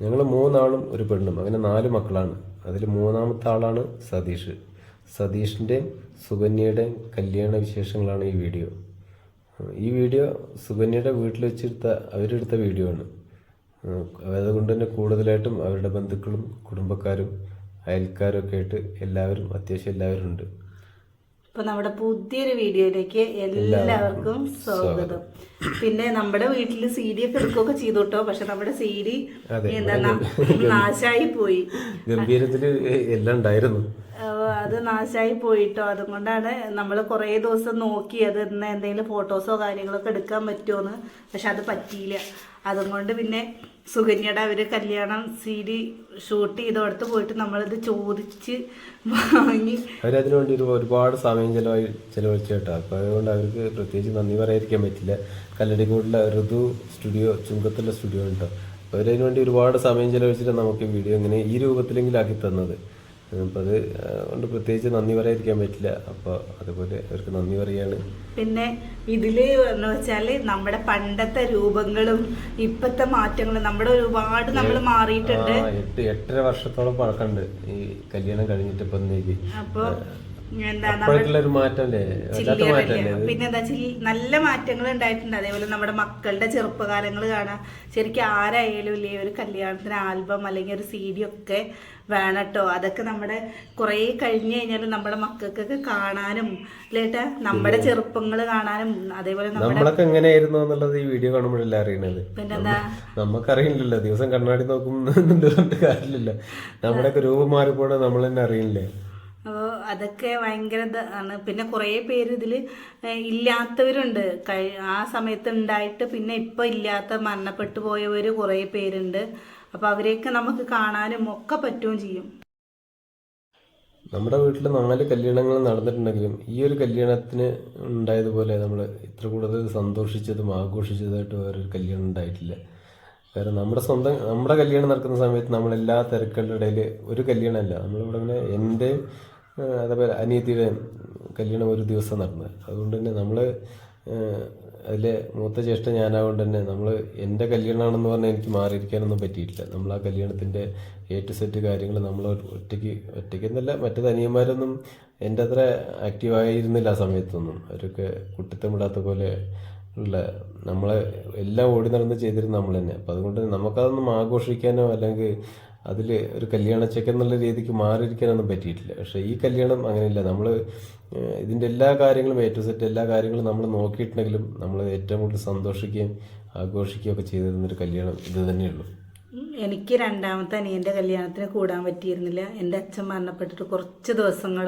ഞങ്ങൾ മൂന്നാളും ഒരു പെണ്ണും. അങ്ങനെ നാല് മക്കളാണ്. അതിൽ മൂന്നാമത്തെ ആളാണ് സതീഷ്. സതീഷിന്റെയും സുകന്യയുടെയും കല്യാണ വിശേഷങ്ങളാണ് ഈ വീഡിയോ. ഈ വീഡിയോ സുകന്യയുടെ വീട്ടിൽ വെച്ചെടുത്ത അവരെടുത്ത വീഡിയോ ആണ്. അതുകൊണ്ട് തന്നെ കൂടുതലായിട്ടും അവരുടെ ബന്ധുക്കളും കുടുംബക്കാരും അയൽക്കാരും ഒക്കെ ആയിട്ട് എല്ലാവരും അത്യാവശ്യം എല്ലാവരും ഉണ്ട്. ഇപ്പൊ നമ്മുടെ പുതിയൊരു വീഡിയോയിലേക്ക് എല്ലാവർക്കും സ്വാഗതം. പിന്നെ നമ്മുടെ വീട്ടിൽ സി ഡി ഒക്കെ എടുക്കുകയൊക്കെ ചെയ്തു കേട്ടോ പക്ഷെ നമ്മുടെ സി ഡി എന്താ നാശായി പോയി. ഗംഭീരത്തിൽ എല്ലാം ഉണ്ടായിരുന്നു. അത് നാശായി പോയിട്ടോ? അതുകൊണ്ടാണ് നമ്മൾ കുറേ ദിവസം നോക്കി അത് എന്തെങ്കിലും ഫോട്ടോസോ കാര്യങ്ങളൊക്കെ എടുക്കാൻ പറ്റുമോന്ന് പക്ഷെ അത് പറ്റിയില്ല. അതുകൊണ്ട് പിന്നെ സുകന്യയുടെ അവർ കല്യാണം സീരി ഷൂട്ട് ചെയ്തോടത്ത് പോയിട്ട് നമ്മളിത് ചോദിച്ച് വാങ്ങി. അവരതിനുവേണ്ടി ഒരു ഒരുപാട് സമയം ചെലവായി ചെലവഴിച്ചു കേട്ടോ. അപ്പോൾ അതുകൊണ്ട് അവർക്ക് പ്രത്യേകിച്ച് നന്ദി പറയാതിരിക്കാൻ പറ്റില്ല. കല്ലടിക്കോട്ടിലെ ഋതു സ്റ്റുഡിയോ ചുങ്കത്തുള്ള സ്റ്റുഡിയോ ഉണ്ടോ? അവരതിനുവേണ്ടി അവരതിനു വേണ്ടി ഒരുപാട് സമയം ചെലവഴിച്ചിട്ട് നമുക്ക് വീഡിയോ ഇങ്ങനെ ഈ രൂപത്തിലെങ്കിലും ആക്കി തന്നത്. അപ്പോൾ അത് കൊണ്ട് പ്രത്യേകിച്ച് നന്ദി പറയാതിരിക്കാൻ പറ്റില്ല. അപ്പോൾ അതുപോലെ അവർക്ക് നന്ദി പറയാണ്. പിന്നെ ഇതിൽ എന്ന് വെച്ചാൽ നമ്മുടെ പണ്ടത്തെ രൂപങ്ങളും ഇപ്പത്തെ മാറ്റങ്ങളും നമ്മുടെ ഒരുപാട് നമ്മൾ മാറിയിട്ടുണ്ട്. എട്ട് എട്ടര വർഷത്തോളം പഴക്കമുണ്ട് ഈ കല്യാണം കഴിഞ്ഞിട്ട് ഇപ്പം അപ്പോൾ അപ്പൊ എന്താ പിന്നെ എന്താ നല്ല മാറ്റങ്ങൾ ഉണ്ടായിട്ടുണ്ട്. അതേപോലെ നമ്മുടെ മക്കളുടെ ചെറുപ്പകാലങ്ങൾ കാണാം. ശരിക്കും ആരായാലും ഇല്ലേ ഒരു കല്യാണത്തിന് ആൽബം അല്ലെങ്കിൽ ഒരു സി ഡി ഒക്കെ വേണം കേട്ടോ. അതൊക്കെ നമ്മുടെ കുറേ കഴിഞ്ഞു കഴിഞ്ഞാലും നമ്മുടെ മക്കൾക്കൊക്കെ കാണാനും അല്ലേട്ട നമ്മുടെ ചെറുപ്പങ്ങൾ കാണാനും അതേപോലെ നമ്മളൊക്കെ എങ്ങനെയായിരുന്നു എന്നുള്ളത് ഈ വീഡിയോ കാണുമ്പോഴല്ലേ അറിയണത്. പിന്നെന്താ? നമുക്കറിയില്ലല്ലോ. ദിവസം കണ്ണാടി നോക്കും കാര്യമില്ല നമ്മുടെയൊക്കെ രൂപം മാറിപ്പോണ നമ്മൾ തന്നെ അറിയില്ലേ? അതൊക്കെ ഭയങ്കര ആണ്. പിന്നെ കുറേ പേര് ഇതിൽ ഇല്ലാത്തവരുണ്ട്. കഴി- ആ സമയത്ത് ഉണ്ടായിട്ട് പിന്നെ ഇപ്പം ഇല്ലാത്ത മരണപ്പെട്ടു പോയവർ കുറേ പേരുണ്ട്. അപ്പോൾ അവരെയൊക്കെ നമുക്ക് കാണാനും ഒക്കെ പറ്റുകയും ചെയ്യും. നമ്മുടെ വീട്ടിൽ നാല് കല്യാണങ്ങൾ നടന്നിട്ടുണ്ടെങ്കിലും ഈ ഒരു കല്യാണത്തിന് ഉണ്ടായതുപോലെ നമ്മൾ ഇത്ര കൂടുതൽ സന്തോഷിച്ചതും ആഘോഷിച്ചതായിട്ട് വേറൊരു കല്യാണം ഉണ്ടായിട്ടില്ല. കാരണം നമ്മുടെ സ്വന്തം നമ്മുടെ കല്യാണം നടക്കുന്ന സമയത്ത് നമ്മളെല്ലാ തിരക്കുകളുടെ ഇടയിൽ ഒരു കല്യാണമല്ല. നമ്മളിവിടെ ഇങ്ങനെ എന്റെയും ഏഹ്, അതേപോലെ അനിയത്തിയുടെ കല്യാണം ഒരു ദിവസം നടന്നത്. അതുകൊണ്ട് തന്നെ നമ്മൾ അതിലെ മൂത്ത ജ്യേഷ്ഠ ഞാനാകൊണ്ട് തന്നെ നമ്മൾ എന്റെ കല്യാണമാണെന്ന് പറഞ്ഞാൽ എനിക്ക് മാറിയിരിക്കാനൊന്നും പറ്റിയിട്ടില്ല. നമ്മൾ ആ കല്യാണത്തിന്റെ എ ടു സെറ്റ് കാര്യങ്ങൾ നമ്മൾ ഒറ്റയ്ക്ക് ഒറ്റയ്ക്ക് എന്നല്ല മറ്റു അനിയന്മാരൊന്നും എന്റെ അത്ര ആക്റ്റീവായിരുന്നില്ല ആ സമയത്തൊന്നും. അവരൊക്കെ കുട്ടിത്തം വിടാത്ത പോലെ ഉള്ള നമ്മളെ എല്ലാം ഓടി നടന്ന് ചെയ്തിരുന്ന നമ്മൾ തന്നെ. അപ്പം അതുകൊണ്ട് നമുക്കതൊന്നും ആഘോഷിക്കാനോ അല്ലെങ്കിൽ അതിൽ ഒരു കല്യാണ എന്നുള്ള രീതിക്ക് മാറിയിരിക്കാനൊന്നും പറ്റിയിട്ടില്ല. പക്ഷേ ഈ കല്യാണം അങ്ങനെയില്ല. നമ്മൾ ഇതിന്റെ എല്ലാ കാര്യങ്ങളും ടു സെറ്റ് എല്ലാ കാര്യങ്ങളും നമ്മൾ നോക്കിയിട്ടുണ്ടെങ്കിലും നമ്മൾ ഏറ്റവും കൂടുതൽ സന്തോഷിക്കുകയും ആഘോഷിക്കുകയും ഒക്കെ ചെയ്തിരുന്നൊരു കല്യാണം ഇത് തന്നെയുള്ളൂ. എനിക്ക് രണ്ടാമത്തെ അനിയന്റെ കല്യാണത്തിന് കൂടാൻ പറ്റിയിരുന്നില്ല. എന്റെ അച്ഛൻ മരണപ്പെട്ടിട്ട് കുറച്ച് ദിവസങ്ങൾ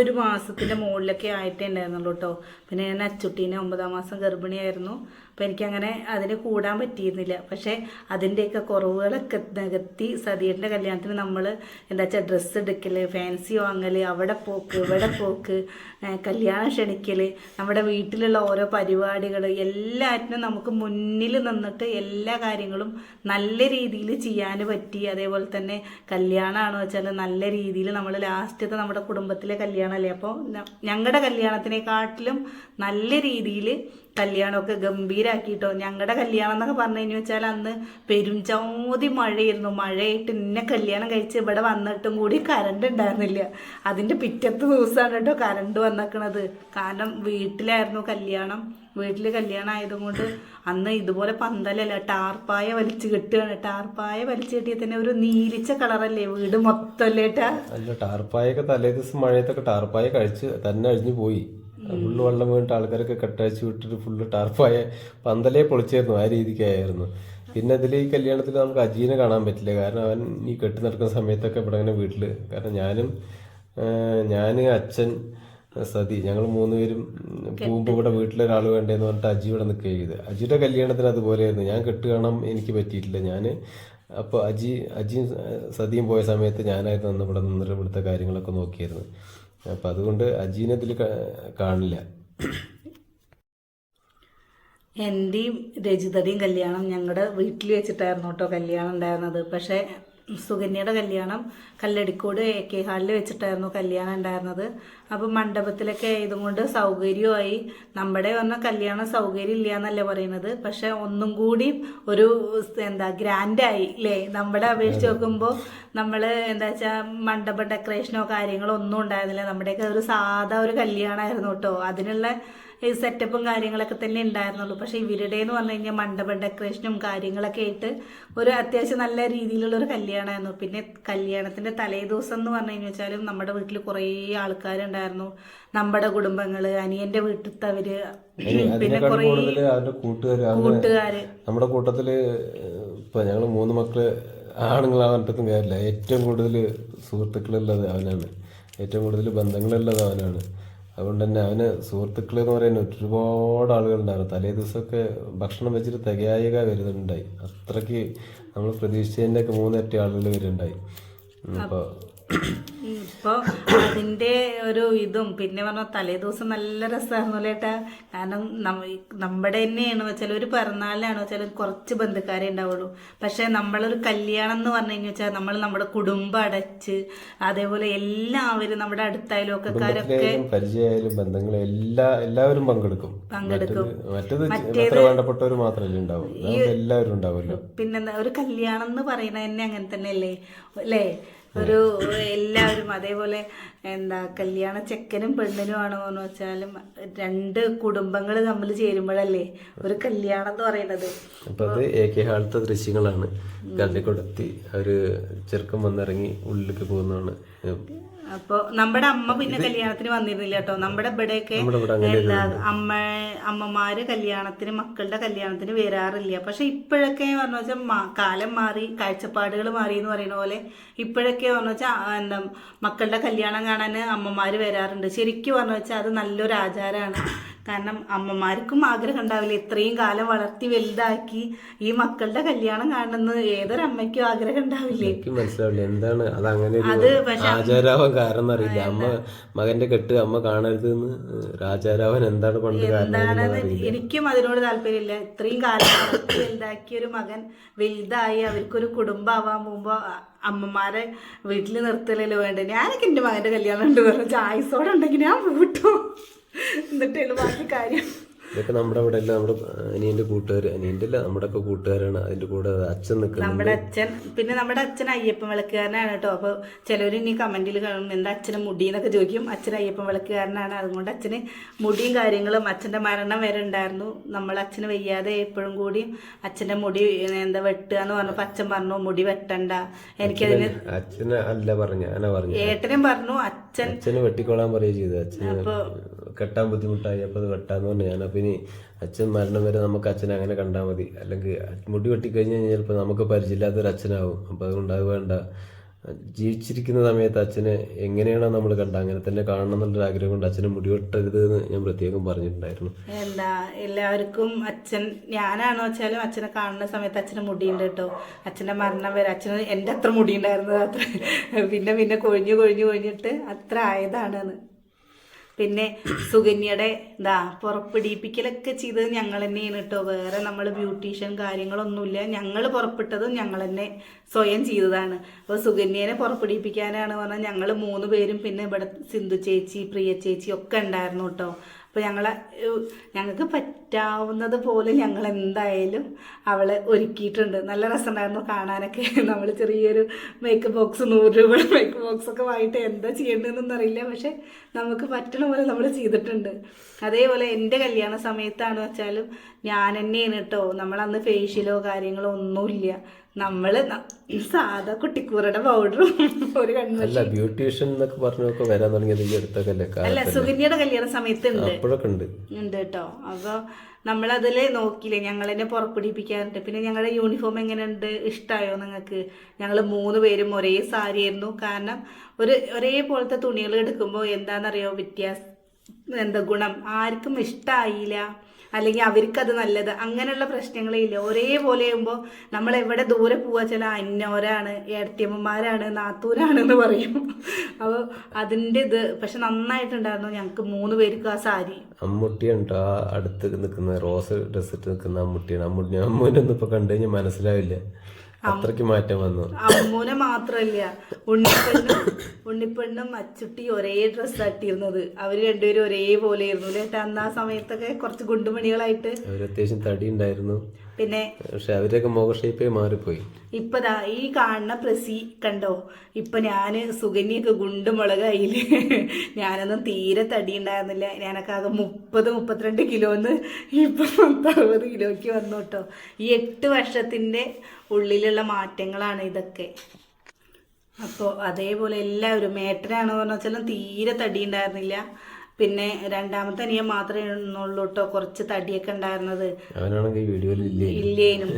ഒരു മാസത്തിന്റെ മുകളിലൊക്കെ ആയിട്ടേ ഉണ്ടായിരുന്നുള്ളൂ കേട്ടോ പിന്നെ ഞാൻ അച്ചുട്ടീനെ ഒമ്പതാം മാസം ഗർഭിണിയായിരുന്നു. അപ്പോൾ എനിക്കങ്ങനെ അതിന് കൂടാൻ പറ്റിയിരുന്നില്ല. പക്ഷേ അതിന്റെയൊക്കെ കുറവുകളൊക്കെ നികത്തി സതീറിന്റെ കല്യാണത്തിന് നമ്മൾ എന്താ വെച്ചാൽ ഡ്രസ്സ് എടുക്കൽ ഫാൻസി വാങ്ങൽ അവിടെ പോക്ക് ഇവിടെ പോക്ക് കല്യാണം ക്ഷണിക്കൽ നമ്മുടെ വീട്ടിലുള്ള ഓരോ പരിപാടികൾ എല്ലാറ്റിനും നമുക്ക് മുന്നിൽ നിന്നിട്ട് എല്ലാ കാര്യങ്ങളും നല്ല രീതിയിൽ ചെയ്യാൻ പറ്റി. അതേപോലെ തന്നെ കല്യാണമാണെന്ന് വെച്ചാൽ നല്ല രീതിയിൽ നമ്മൾ ലാസ്റ്റത്തെ നമ്മുടെ കുടുംബത്തിലെ കല്യാണമല്ലേ അപ്പോൾ ഞങ്ങളുടെ കല്യാണത്തിനെക്കാട്ടിലും നല്ല രീതിയിൽ കല്യാണമൊക്കെ ഗംഭീരാക്കിട്ടോ. ഞങ്ങളുടെ കല്യാണം എന്നൊക്കെ പറഞ്ഞു വെച്ചാൽ അന്ന് പെരുംചോതി മഴയായിരുന്നു. മഴയായിട്ട് ഇന്നെ കല്യാണം കഴിച്ച് ഇവിടെ വന്നിട്ടും കൂടി കറണ്ട് ഉണ്ടായിരുന്നില്ല. അതിന്റെ പിറ്റത്തെ ദിവസമാണ് കേട്ടോ കറണ്ട് വന്നേക്കണത്. കാരണം വീട്ടിലായിരുന്നു കല്യാണം. വീട്ടിൽ കല്യാണം ആയതുകൊണ്ട് അന്ന് ഇതുപോലെ പന്തലല്ല ടാർപ്പായ വലിച്ചു കെട്ടുകയാണ്. ടാർപ്പായ വലിച്ചു കെട്ടിയ തന്നെ ഒരു നീലിച്ച കളറല്ലേ വീട് മൊത്തം അല്ലേട്ടാ അല്ല ടാർപ്പായൊക്കെ തലേ ദിവസം മഴയത്തൊക്കെ ടാർപ്പായ കഴിച്ച് തന്നെ അഴിഞ്ഞു പോയി. ഫുള്ള് വെള്ളം വീണിട്ട് ആൾക്കാരൊക്കെ കെട്ടഴിച്ച് വിട്ടിട്ട് ഫുള്ള് ടാർപ്പായ പന്തലേ പൊളിച്ചായിരുന്നു ആ രീതിക്കായിരുന്നു. പിന്നെ അതിൽ ഈ കല്യാണത്തിൽ നമുക്ക് അജീനെ കാണാൻ പറ്റില്ല. കാരണം അവൻ ഈ കെട്ടി നടക്കുന്ന സമയത്തൊക്കെ ഇവിടെ അങ്ങനെ വീട്ടിൽ കാരണം ഞാനും ഞാൻ അച്ഛൻ സതി ഞങ്ങൾ മൂന്നുപേരും പോകുമ്പോൾ ഇവിടെ വീട്ടിലൊരാൾ വേണ്ടേന്ന് പറഞ്ഞിട്ട് അജി ഇവിടെ നിൽക്കുക ചെയ്ത്. അജിയുടെ കല്യാണത്തിന് അതുപോലെയായിരുന്നു. ഞാൻ കെട്ട് കാണാൻ എനിക്ക് പറ്റിയിട്ടില്ല. ഞാൻ അപ്പോൾ അജി അജിയും സതിയും പോയ സമയത്ത് ഞാനായിരുന്നു അന്ന് ഇവിടെ നിന്നിട്ട് ഇവിടുത്തെ കാര്യങ്ങളൊക്കെ നോക്കിയായിരുന്നു അപ്പം അതുകൊണ്ട് അജീനെ ഇതിൽ കാണില്ല. എന്റെയും രജിതയുടെയും കല്യാണം ഞങ്ങളുടെ വീട്ടിൽ വെച്ചിട്ടായിരുന്നു കേട്ടോ കല്യാണം ഉണ്ടായിരുന്നത്. പക്ഷേ സുകന്യയുടെ കല്യാണം കല്ലടിക്കോട് എ കെ ഹാളിൽ വെച്ചിട്ടായിരുന്നു കല്യാണം ഉണ്ടായിരുന്നത്. അപ്പം മണ്ഡപത്തിലൊക്കെ ആയതും കൊണ്ട് സൗകര്യമായി നമ്മുടെ വന്ന കല്യാണം സൗകര്യം ഇല്ല എന്നല്ല പറയുന്നത്. പക്ഷെ ഒന്നും കൂടി ഒരു എന്താ ഗ്രാൻഡായി അല്ലേ നമ്മുടെ അപേക്ഷിച്ച് നോക്കുമ്പോൾ നമ്മൾ എന്താ വെച്ചാൽ മണ്ഡപ ഡെക്കറേഷനോ കാര്യങ്ങളോ ഒന്നും ഉണ്ടായിരുന്നില്ല. നമ്മുടെയൊക്കെ ഒരു സാധാ ഒരു കല്യാണമായിരുന്നു കേട്ടോ അതിനുള്ള സെറ്റപ്പും കാര്യങ്ങളൊക്കെ തന്നെ ഉണ്ടായിരുന്നുള്ളൂ പക്ഷേ ഇവരുടെ എന്ന് പറഞ്ഞു കഴിഞ്ഞാൽ മണ്ഡപ ഡെക്കറേഷനും കാര്യങ്ങളൊക്കെ ആയിട്ട് ഒരു അത്യാവശ്യം നല്ല രീതിയിലുള്ള ഒരു കല്യാണമായിരുന്നു പിന്നെ കല്യാണത്തിന്റെ തലേ ദിവസം എന്ന് പറഞ്ഞു കഴിഞ്ഞു വെച്ചാലും നമ്മുടെ വീട്ടിൽ കുറേ ആൾക്കാരുണ്ടായിരുന്നു. നമ്മുടെ കുടുംബങ്ങൾ അനിയന്റെ വീട്ടിലത്തെ പിന്നെ കുറേ കൂട്ടുകാർ നമ്മുടെ കൂട്ടത്തിൽ ഇപ്പൊ ഞങ്ങൾ മൂന്ന് മക്കൾ ആണുങ്ങളാവാൻ കാര്യമില്ല. ഏറ്റവും കൂടുതൽ സുഹൃത്തുക്കളുള്ളത് അവനാണ്. ഏറ്റവും കൂടുതൽ ബന്ധങ്ങളുള്ളത് അവനാണ്. അതുകൊണ്ട് തന്നെ അവന് സുഹൃത്തുക്കൾ എന്ന് പറയുന്ന ഒരുപാട് ആളുകളുണ്ടായിരുന്നു. തലേ ദിവസമൊക്കെ ഭക്ഷണം വെച്ചിട്ട് തികയായിക വരുന്നുണ്ടായി. അത്രയ്ക്ക് നമ്മൾ പ്രതീക്ഷിച്ചതിന്റെയൊക്കെ മൂന്നിരട്ടി ആളുകൾ വരുന്നുണ്ടായി. അപ്പോൾ ഇപ്പൊ അതിന്റെ ഒരു ഇതും പിന്നെ പറഞ്ഞ തലേ ദിവസം നല്ല രസമായിരുന്നു ചേട്ടാ കാരണം നമ്മ- നമ്മുടെ തന്നെയാണ്. വെച്ചാൽ ഒരു പിറന്നാളിനാണ് വെച്ചാൽ കുറച്ച് ബന്ധുക്കാരെ ഉണ്ടാവുള്ളൂ. പക്ഷെ നമ്മളൊരു കല്യാണം എന്ന് പറഞ്ഞു കഴിഞ്ഞാൽ വെച്ചാൽ നമ്മൾ നമ്മുടെ കുടുംബം അടച്ച് അതേപോലെ എല്ലാവരും നമ്മുടെ അടുത്തായാലും കുടുംബത്തിലായാലും പരിചയമായാലും ബന്ധങ്ങളും എല്ലാ എല്ലാവരും പങ്കെടുക്കും. പങ്കെടുക്കും. മറ്റത് മറ്റത് അത്ര വേണ്ടപ്പെട്ടവർ മാത്രമല്ലേ ഉണ്ടാവും. അതാവുമ്പോ എല്ലാവരും ഉണ്ടാവുമല്ലോ പിന്നെന്താ ഒരു കല്യാണം എന്ന് പറയുന്നത് തന്നെ അങ്ങനെ തന്നെയല്ലേ? അല്ലേ? ഒരു എല്ലാവരും അതേപോലെ എന്താ കല്യാണ ചെക്കനും പെണ്ണിനും ആണോ എന്ന് വെച്ചാലും രണ്ട് കുടുംബങ്ങൾ തമ്മിൽ ചേരുമ്പോഴല്ലേ ഒരു കല്യാണം എന്ന് പറയുന്നത്. അപ്പൊ അത് എ കെ ഹാളത്തെ ദൃശ്യങ്ങളാണ് കല്ലിക്കൊടുത്തി അവർ ചെറുക്കം വന്നിറങ്ങി ഉള്ളിലേക്ക് പോകുന്നതാണ്. അപ്പൊ നമ്മുടെ അമ്മ പിന്നെ കല്യാണത്തിന് വന്നിരുന്നില്ല കേട്ടോ. നമ്മുടെ ഇവിടെയൊക്കെ എന്താ അമ്മ അമ്മമാര് കല്യാണത്തിന് മക്കളുടെ കല്യാണത്തിന് വരാറില്ല. പക്ഷെ ഇപ്പോഴൊക്കെ പറഞ്ഞു വെച്ചാൽ കാലം മാറി കാഴ്ചപ്പാടുകൾ മാറി എന്ന് പറയുന്ന പോലെ ഇപ്പോഴൊക്കെ പറഞ്ഞു വെച്ചാൽ എന്താ മക്കളുടെ കല്യാണം കാണാൻ അമ്മമാര് വരാറുണ്ട്. ശരിക്കും പറഞ്ഞു വെച്ചാൽ അത് നല്ലൊരു ആചാരമാണ് കാരണം അമ്മമാർക്കും ആഗ്രഹം ഉണ്ടാവില്ല. ഇത്രയും കാലം വളർത്തി വലുതാക്കി ഈ മക്കളുടെ കല്യാണം കാണുന്നത് ഏതൊരമ്മയ്ക്കും ആഗ്രഹം ഉണ്ടാവില്ലേ? എനിക്ക് മനസ്സിലാവില്ല. എന്താണ്? അത് അങ്ങനെ അത് ആചാരാവൻ കാരണം അറിയില്ല. അമ്മ മകന്റെ കെട്ട് അമ്മ കാണരുത് രാജാരാവൻ എന്താണ് പണ്ട് എന്താണെന്ന് എനിക്കും അതിനോട് താല്പര്യമില്ല. ഇത്രയും കാലം വളർത്തി വലുതാക്കിയ ഒരു മകൻ വലുതായി അവർക്കൊരു കുടുംബമാവാൻ പോകുമ്പോ അമ്മമാരെ വീട്ടിൽ നിർത്തലല്ലോ വേണ്ടത് ഞാനൊക്കെ എന്റെ മകന്റെ കല്യാണം ഉണ്ട് പറഞ്ഞു ചായസോടെ ഉണ്ടെങ്കിൽ ഞാൻ വിട്ടു എന്നിട്ട് ബാക്കി കാര്യം. ഇതൊക്കെ നമ്മുടെ അവിടെ അല്ല നമ്മുടെ അനിയന്റെ കൂട്ടുകാർ അനിയന്റെ അല്ല നമ്മുടെ ഒക്കെ കൂട്ടുകാരാണ്. അതിന്റെ കൂടെ അച്ഛൻ നിൽക്കുന്നത് നമ്മുടെ അച്ഛൻ പിന്നെ നമ്മുടെ അച്ഛൻ അയ്യപ്പൻ വിളക്കുകാരനാണ് കേട്ടോ. അപ്പോൾ ചിലവര് ഇനി കമന്റിൽ കാണും എന്താ അച്ഛന് മുടി എന്നൊക്കെ ചോദിക്കും. അച്ഛൻ അയ്യപ്പൻ വിളക്കുകാരനാണ്. അതുകൊണ്ട് അച്ഛന് മുടിയും കാര്യങ്ങളും അച്ഛന്റെ മരണം വരെ ഉണ്ടായിരുന്നു. നമ്മൾ അച്ഛന് വയ്യാതെ എപ്പോഴും കൂടി അച്ഛന്റെ മുടി എന്താ വെട്ടുക എന്ന് പറഞ്ഞപ്പോൾ അച്ഛൻ പറഞ്ഞു മുടി വെട്ടണ്ട. എനിക്കതിന് അച്ഛന് അല്ല പറഞ്ഞു പറഞ്ഞു ഏട്ടനും പറഞ്ഞു അച്ഛൻ അച്ഛന് വെട്ടിക്കോളാൻ പറയുക ചെയ്തു. അച്ഛന് കെട്ടാൻ ബുദ്ധിമുട്ടായി അപ്പൊ അത് വെട്ടാന്ന് പറഞ്ഞു. ഞാൻ അപ്പൊ ഇനി അച്ഛൻ മരണം വരെ നമുക്ക് അച്ഛനെ അങ്ങനെ കണ്ടാൽ മതി. അല്ലെങ്കിൽ മുടി വെട്ടിക്കഴിഞ്ഞ് കഴിഞ്ഞാൽ ചിലപ്പോൾ നമുക്ക് പരിചയമില്ലാത്തൊരു അച്ഛനാവും. അപ്പോൾ അതുകൊണ്ട് അത് വേണ്ട. ജീവിച്ചിരിക്കുന്ന സമയത്ത് അച്ഛനെ എങ്ങനെയാണോ നമ്മൾ കണ്ട അങ്ങനെ തന്നെ കാണണം എന്നുള്ളൊരു ആഗ്രഹം കൊണ്ട് അച്ഛനെ മുടി വെട്ടരുത് എന്ന് ഞാൻ പ്രത്യേകം പറഞ്ഞിട്ടുണ്ടായിരുന്നു. എന്താ? എല്ലാവർക്കും അച്ഛൻ ഞാനാണോ വെച്ചാലും അച്ഛനെ കാണുന്ന സമയത്ത് അച്ഛന് മുടിയുണ്ട് കേട്ടോ. അച്ഛന്റെ മരണം വരെ അച്ഛന് എന്റെ അത്ര മുടിയുണ്ടായിരുന്നത് അത്ര പിന്നെ പിന്നെ കൊഴിഞ്ഞു കൊഴിഞ്ഞു കൊഴിഞ്ഞിട്ട് അത്ര ആയതാണെന്ന് പിന്നെ സുകന്യയുടെ എന്താ പുറപ്പെടിപ്പിക്കലൊക്കെ ചെയ്തത് ഞങ്ങൾ തന്നെയാണ് കേട്ടോ. വേറെ നമ്മൾ ബ്യൂട്ടീഷ്യൻ കാര്യങ്ങളൊന്നുമില്ല. ഞങ്ങൾ പുറപ്പെട്ടതും ഞങ്ങൾ തന്നെ സ്വയം ചെയ്തതാണ്. അപ്പോൾ സുഗന്യനെ പുറപ്പെടിപ്പിക്കാനാണ് പറഞ്ഞാൽ ഞങ്ങൾ മൂന്ന് പേരും പിന്നെ ഇവിടെ സിന്ധു ചേച്ചി പ്രിയ ചേച്ചി ഒക്കെ ഉണ്ടായിരുന്നു കേട്ടോ. അപ്പോൾ ഞങ്ങൾ ഞങ്ങൾക്ക് പറ്റാവുന്നത് പോലെ ഞങ്ങൾ എന്തായാലും അവളെ ഒരുക്കിയിട്ടുണ്ട്. നല്ല രസമുണ്ടായിരുന്നു കാണാനൊക്കെ. നമ്മൾ ചെറിയൊരു മേക്കപ്പ് ബോക്സ് നൂറ് രൂപ മേക്കപ്പ് ബോക്സ് ഒക്കെ വാങ്ങിയിട്ട് എന്താ ചെയ്യേണ്ടതെന്നൊന്നും അറിയില്ല. പക്ഷെ നമുക്ക് പറ്റണ പോലെ നമ്മൾ ചെയ്തിട്ടുണ്ട്. അതേപോലെ എന്റെ കല്യാണ സമയത്താണ് വെച്ചാലും ഞാൻ തന്നെയാണ് കേട്ടോ. നമ്മളന്ന് ഫേഷ്യലോ കാര്യങ്ങളോ ഒന്നുമില്ല. നമ്മൾ സാധാ കുട്ടിക്കൂറയുടെ പൗഡറും ഒരു അല്ല ബ്യൂട്ടീഷ്യൻ എന്നൊക്കെ പറഞ്ഞൊക്കെ വരാൻ തുടങ്ങിയത് ഈ അടുത്തൊക്കെ അല്ല സുകന്യയുടെ കല്യാണ സമയത്ത് ഉണ്ട്. ഉണ്ട്. കേട്ടോ. അപ്പൊ നമ്മളതിൽ നോക്കിയില്ലേ ഞങ്ങളെന്നെ പുറപ്പെടുപ്പിക്കാറുണ്ട് പിന്നെ ഞങ്ങളുടെ യൂണിഫോം എങ്ങനെയുണ്ട്? ഇഷ്ടമായോ നിങ്ങൾക്ക് ഞങ്ങൾ മൂന്ന് പേരും ഒരേ സാരി ആയിരുന്നു. കാരണം ഒരു ഒരേ ഒരേപോലത്തെ തുണികൾ എടുക്കുമ്പോൾ എന്താണെന്നറിയോ വ്യത്യാസം? എന്താ ഗുണം? ആർക്കും ഇഷ്ടമായില്ല അല്ലെങ്കിൽ അവർക്കത് നല്ലത് അങ്ങനെയുള്ള പ്രശ്നങ്ങളില്ല. ഒരേ ഒരേപോലെ ആകുമ്പോൾ നമ്മൾ എവിടെ ദൂരെ പോവാ ചില അന്നോരാണ് ഏടത്തിയമ്മമാരാണ് നാത്തൂരാണ് എന്ന് പറയും. അപ്പോൾ അതിന്റെ ഇത് പക്ഷെ നന്നായിട്ടുണ്ടായിരുന്നു. ഞങ്ങൾക്ക് മൂന്ന് പേർക്ക് ആ സാരി. അമ്മുട്ടിയുണ്ട് ആ അടുത്ത് നിൽക്കുന്ന റോസ് ഡ്രസ് ഇട്ട് നിൽക്കുന്ന അമ്മുട്ടിയാണ്. അമ്മുട്ടി അമ്മൂനൊന്നും ഇപ്പൊ കണ്ടു കഴിഞ്ഞാൽ മനസ്സിലാവില്ല. അത്രയ്ക്ക് മാറ്റം വന്നു. അമ്മൂനെ മാത്രല്ല ഉണ്ണിപ്പെണ്ണും ഉണ്ണിപ്പെണ്ണും അച്ചുട്ടി ഒരേ ഡ്രസ് ആട്ടിയിരുന്നത് അവർ രണ്ടുപേരും ഒരേപോലെ ആയിരുന്നു ചേട്ടാ അന്ന് ആ സമയത്തൊക്കെ കുറച്ച് ഗുണ്ടുമണികളായിട്ട് അവർ അത്യാവശ്യം തടി ഉണ്ടായിരുന്നു. പിന്നെ പക്ഷെ അവരൊക്കെ മുഖ ഷേപ്പേ മാറിപ്പോയി. ഇപ്പതാ ഈ കാണുന്ന പ്രസി കണ്ടോ? ഇപ്പൊ ഞാൻ സുഗന്യൊക്കെ ഗുണ്ടുമുളകായിൽ ഞാനൊന്നും തീരെ തടി ഉണ്ടായിരുന്നില്ല ഞാനൊക്കെ ആകെ മുപ്പത് മുപ്പത്തിരണ്ട് കിലോന്ന് ഇപ്പൊ അറുപത് കിലോക്ക് വന്നു കേട്ടോ ഈ എട്ട് വർഷത്തിന്റെ ഉള്ളിലുള്ള മാറ്റങ്ങളാണ് ഇതൊക്കെ. അപ്പോൾ അതേപോലെ എല്ലാവരും മേട്ടനാണെന്ന് പറഞ്ഞാൽ തീരെ തടി ഉണ്ടായിരുന്നില്ല പിന്നെ രണ്ടാമത്തെ അനിയൻ മാത്രമേ ഉള്ളൂ കേട്ടോ കുറച്ച് തടിയൊക്കെ ഉണ്ടായിരുന്നത്. അവനാണെങ്കിൽ വീഡിയോയിൽ ഇല്ലേ? ഇല്ലേനും.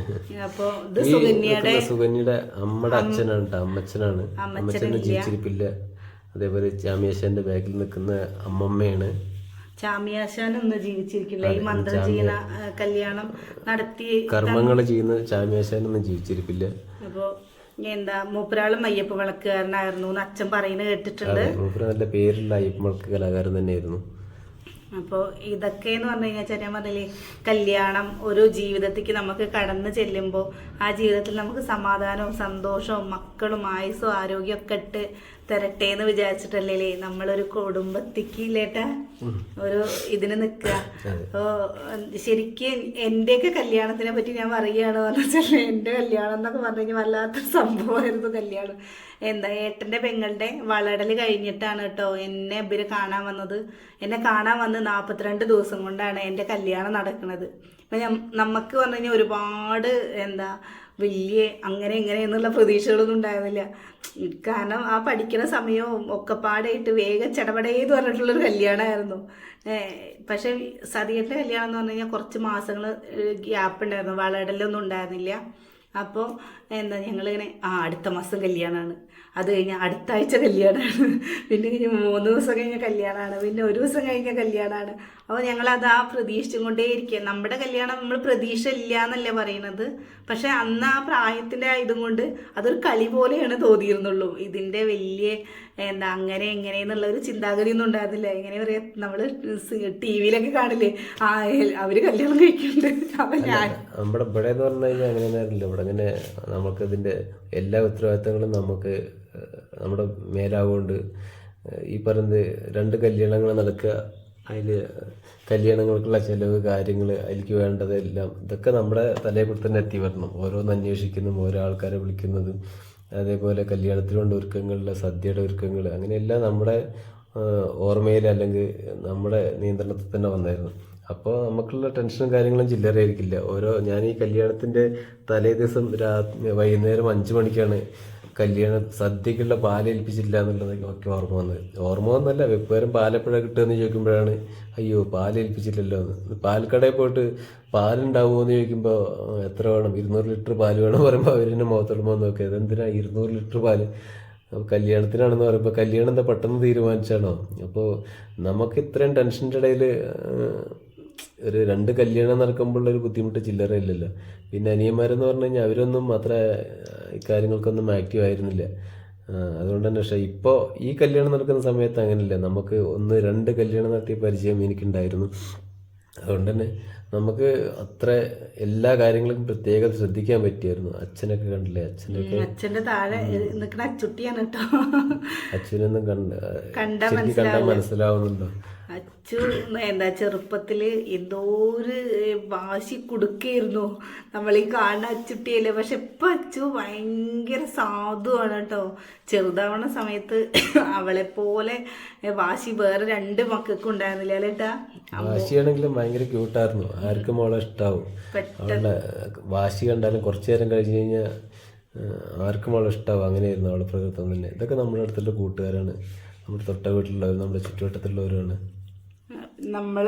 അപ്പോൾ ഇത് ഈ സുകന്യയുടെ നിൽക്കുന്ന സുകന്യയുടെ അമ്മയുടെ അച്ഛനാണ് കേട്ടോ അമ്മച്ചനാണ്. അമ്മച്ചനെ ജീവിച്ചിരിപ്പില്ല. അതേപോലെ ചാമിയാശാന്റെ ബാക്കിൽ നിൽക്കുന്ന അമ്മമ്മയാണ്. ചാമിയാശാൻ ഒന്ന് ജീവിച്ചിരിക്കില്ല. ഈ മന്ത്രം ചെയ്യുന്ന കല്യാണം നടത്തി കർമ്മങ്ങൾ ചെയ്യുന്ന ചാമിയാശാനൊന്നും ജീവിച്ചിരിപ്പില്ല. അപ്പോൾ എന്താ മൂപ്പരാളും അയ്യപ്പ വിളക്കുകാരനായിരുന്നു എന്ന് അച്ഛൻ പറയുന്നത് കേട്ടിട്ടുണ്ട്. മൂപ്പര് നല്ല പേരുള്ള അയ്യപ്പമൾക്ക് കലാകാരൻ തന്നെയായിരുന്നു. അപ്പോൾ ഇതൊക്കെ എന്ന് പറഞ്ഞു കഴിഞ്ഞാൽ ചെറിയ കല്യാണം ഒരു ജീവിതത്തിലേക്ക് നമുക്ക് കടന്നു ചെല്ലുമ്പോൾ ആ ജീവിതത്തിൽ നമുക്ക് സമാധാനവും സന്തോഷവും മക്കളും ആയുസ്സും ആരോഗ്യമൊക്കെ ഇട്ട് തരട്ടെ എന്ന് വിചാരിച്ചിട്ടല്ലേ നമ്മളൊരു കുടുംബത്തിക്ക് ഇല്ലേട്ടാ. ഒരു ഇതിന് നിൽക്കുക അപ്പോ ശരിക്കും എന്റെയൊക്കെ കല്യാണത്തിനെ പറ്റി ഞാൻ പറയുകയാണ് പറഞ്ഞാൽ എന്റെ കല്യാണം എന്നൊക്കെ പറഞ്ഞു കഴിഞ്ഞാൽ വല്ലാത്ത സംഭവമായിരുന്നു കല്യാണം. എന്താ ഏട്ടന്റെ പെങ്ങളുടെ വളടൽ കഴിഞ്ഞിട്ടാണ് കേട്ടോ എന്നെ ഇവർ കാണാൻ വന്നത്. എന്നെ കാണാൻ വന്ന് നാൽപ്പത്തിരണ്ട് ദിവസം കൊണ്ടാണ് എന്റെ കല്യാണം നടക്കുന്നത് ഇപ്പൊ നമുക്ക് പറഞ്ഞു കഴിഞ്ഞാൽ ഒരുപാട് എന്താ വലിയ അങ്ങനെ ഇങ്ങനെ എന്നുള്ള പ്രതീക്ഷകളൊന്നും ഉണ്ടായിരുന്നില്ല. കാരണം ആ പഠിക്കുന്ന സമയവും ഒക്കെപ്പാടായിട്ട് വേഗം ചടപടേന്ന് പറഞ്ഞിട്ടുള്ളൊരു കല്യാണമായിരുന്നു പക്ഷേ സതിയേട്ടന്റെ കല്യാണം എന്ന് പറഞ്ഞു കഴിഞ്ഞാൽ കുറച്ച് മാസങ്ങൾ ഗ്യാപ്പ് ഉണ്ടായിരുന്നു. വളടലൊന്നും ഉണ്ടായിരുന്നില്ല. അപ്പോൾ എന്താ ഞങ്ങളിങ്ങനെ ആ അടുത്ത മാസം കല്യാണമാണ് അത് കഴിഞ്ഞ് അടുത്ത ആഴ്ച കല്യാണമാണ് പിന്നെ കഴിഞ്ഞ് മൂന്ന് ദിവസം കഴിഞ്ഞ കല്യാണമാണ് പിന്നെ ഒരു ദിവസം കഴിഞ്ഞ കല്യാണമാണ് അപ്പോൾ ഞങ്ങളത് ആ പ്രതീക്ഷിച്ചും കൊണ്ടേ ഇരിക്കുക നമ്മുടെ കല്യാണം നമ്മൾ പ്രതീക്ഷ ഇല്ല എന്നല്ലേ പറയുന്നത് പക്ഷെ അന്ന് ആ പ്രായത്തിന്റെ ഇതും കൊണ്ട് അതൊരു കളി പോലെയാണ് തോന്നിയിരുന്നുള്ളൂ. ഇതിന്റെ വലിയ എന്താ അങ്ങനെ എങ്ങനെ എന്നുള്ള ഒരു ചിന്താഗതി ഒന്നും ഉണ്ടായിരുന്നില്ല. എങ്ങനെ പറയാ നമ്മൾ ടി വിയിലൊക്കെ കാണില്ലേ ആ അവർ കല്യാണം കഴിക്കുന്നുണ്ട്. അപ്പൊ ഞാൻ നമ്മുടെ ഇവിടെ എന്ന് പറഞ്ഞു കഴിഞ്ഞാൽ അങ്ങനെയൊന്നുമില്ല ഇവിടെ അങ്ങനെ നമുക്ക് ഇതിന്റെ എല്ലാ ഉത്തരവാദിത്തങ്ങളും നമുക്ക് നമ്മുടെ മേലാവുകൊണ്ട് ഈ പറയുന്നത് രണ്ട് കല്യാണങ്ങൾ നടക്കുക അതിൽ കല്യാണങ്ങൾക്കുള്ള ചിലവ് കാര്യങ്ങൾ അതിലേക്ക് വേണ്ടതെല്ലാം ഇതൊക്കെ നമ്മുടെ തലയെ കൂടി തന്നെ എത്തി വരണം. ഓരോന്ന് അന്വേഷിക്കുന്നതും ഓരോ ആൾക്കാരെ വിളിക്കുന്നതും അതേപോലെ കല്യാണത്തിനുള്ള ഒരുക്കങ്ങളിലെ സദ്യയുടെ ഒരുക്കങ്ങൾ അങ്ങനെയെല്ലാം നമ്മുടെ ഓർമ്മയിൽ അല്ലെങ്കിൽ നമ്മുടെ നിയന്ത്രണത്തിൽ തന്നെ വന്നായിരുന്നു. അപ്പോൾ നമുക്കുള്ള ടെൻഷനും കാര്യങ്ങളും ചില്ലറയായിരിക്കില്ല. ഓരോ ഞാൻ ഈ കല്യാണത്തിന്റെ തലേ ദിവസം രാ വൈകുന്നേരം അഞ്ച് മണിക്കാണ് കല്യാണ സദ്യക്കുള്ള പാലേൽപ്പിച്ചില്ല എന്നുള്ളത് ഒക്കെ ഓർമ്മ വന്നത്. ഓർമ്മ വന്നല്ല വെപ്പേരും പാലെപ്പോഴാണ് കിട്ടുകയെന്ന് ചോദിക്കുമ്പോഴാണ് അയ്യോ പാലേൽപ്പിച്ചില്ലല്ലോ എന്ന്. പാൽക്കടയിൽ പോയിട്ട് പാലുണ്ടാവുമോ എന്ന് ചോദിക്കുമ്പോൾ എത്ര വേണം? ഇരുന്നൂറ് ലിറ്റർ പാൽ വേണം പറയുമ്പോൾ അവരെന്നെ മുഖത്തോടുമ്പോൾ നോക്കി അതെന്തിനാ ഇരുന്നൂറ് ലിറ്റർ പാൽ കല്യാണത്തിനാണെന്ന് പറയുമ്പോൾ കല്യാണം എന്താ പെട്ടെന്ന് തീരുമാനിച്ചാണോ? അപ്പോൾ നമുക്ക് ഇത്രയും ടെൻഷന്റെ ഇടയിൽ ഒരു രണ്ട് കല്യാണം നടക്കുമ്പോഴുള്ള ഒരു ബുദ്ധിമുട്ട് ചില്ലറ ഇല്ലല്ലോ. പിന്നെ അനിയന്മാരെന്ന് പറഞ്ഞു കഴിഞ്ഞാൽ അവരൊന്നും അത്ര ഇക്കാര്യങ്ങൾക്കൊന്നും ആക്റ്റീവ് ആയിരുന്നില്ല. അതുകൊണ്ട് തന്നെ പക്ഷേ ഇപ്പോൾ ഈ കല്യാണം നടക്കുന്ന സമയത്ത് അങ്ങനെയല്ല. നമുക്ക് ഒന്ന് രണ്ട് കല്യാണം നടത്തിയ പരിചയം എനിക്കുണ്ടായിരുന്നു. അതുകൊണ്ട് തന്നെ നമുക്ക് അത്ര എല്ലാ കാര്യങ്ങളും പ്രത്യേകം ശ്രദ്ധിക്കാൻ പറ്റിയായിരുന്നു. അച്ഛനൊക്കെ കണ്ടില്ലേ? അച്ഛനൊക്കെ അച്ഛന്റെ താഴെ നിൽക്കുന്ന അച്ചുട്ടിയാണ് കേട്ടോ അച്ഛനൊന്നും കണ്ട കണ്ടാ കണ്ടാൽ മനസ്സിലാവുന്നുണ്ടോ? അച്ചു എന്താ ചെറുപ്പത്തിൽ എന്തോ ഒരു വാശി കൊടുക്കായിരുന്നു നമ്മൾ ഈ കാണുന്ന അച്ചുട്ടിയല്ലേ. പക്ഷെ ഇപ്പം അച്ചു ഭയങ്കര സാധുവാണ് കേട്ടോ. ചെറുതാവണ സമയത്ത് അവളെ പോലെ വാശി വേറെ രണ്ട് മക്കൾക്കും ഉണ്ടായിരുന്നില്ല അല്ലേട്ടാ വാശിയാണെങ്കിലും ഭയങ്കര ക്യൂട്ടായിരുന്നു. ആർക്കും അവളെ ഇഷ്ടാവും. അവളുടെ വാശി കണ്ടാലും കുറച്ചു നേരം കഴിഞ്ഞ് കഴിഞ്ഞാൽ ആർക്കും അവളെ ഇഷ്ടാവും. അങ്ങനെയായിരുന്നു അവളെ പ്രകൃതം തന്നെ. ഇതൊക്കെ നമ്മുടെ അടുത്തുള്ള കൂട്ടുകാരാണ്. നമ്മുടെ തൊട്ട വീട്ടിലുള്ളവർ നമ്മുടെ ചുറ്റുവട്ടത്തുള്ളവരാണ് നമ്മൾ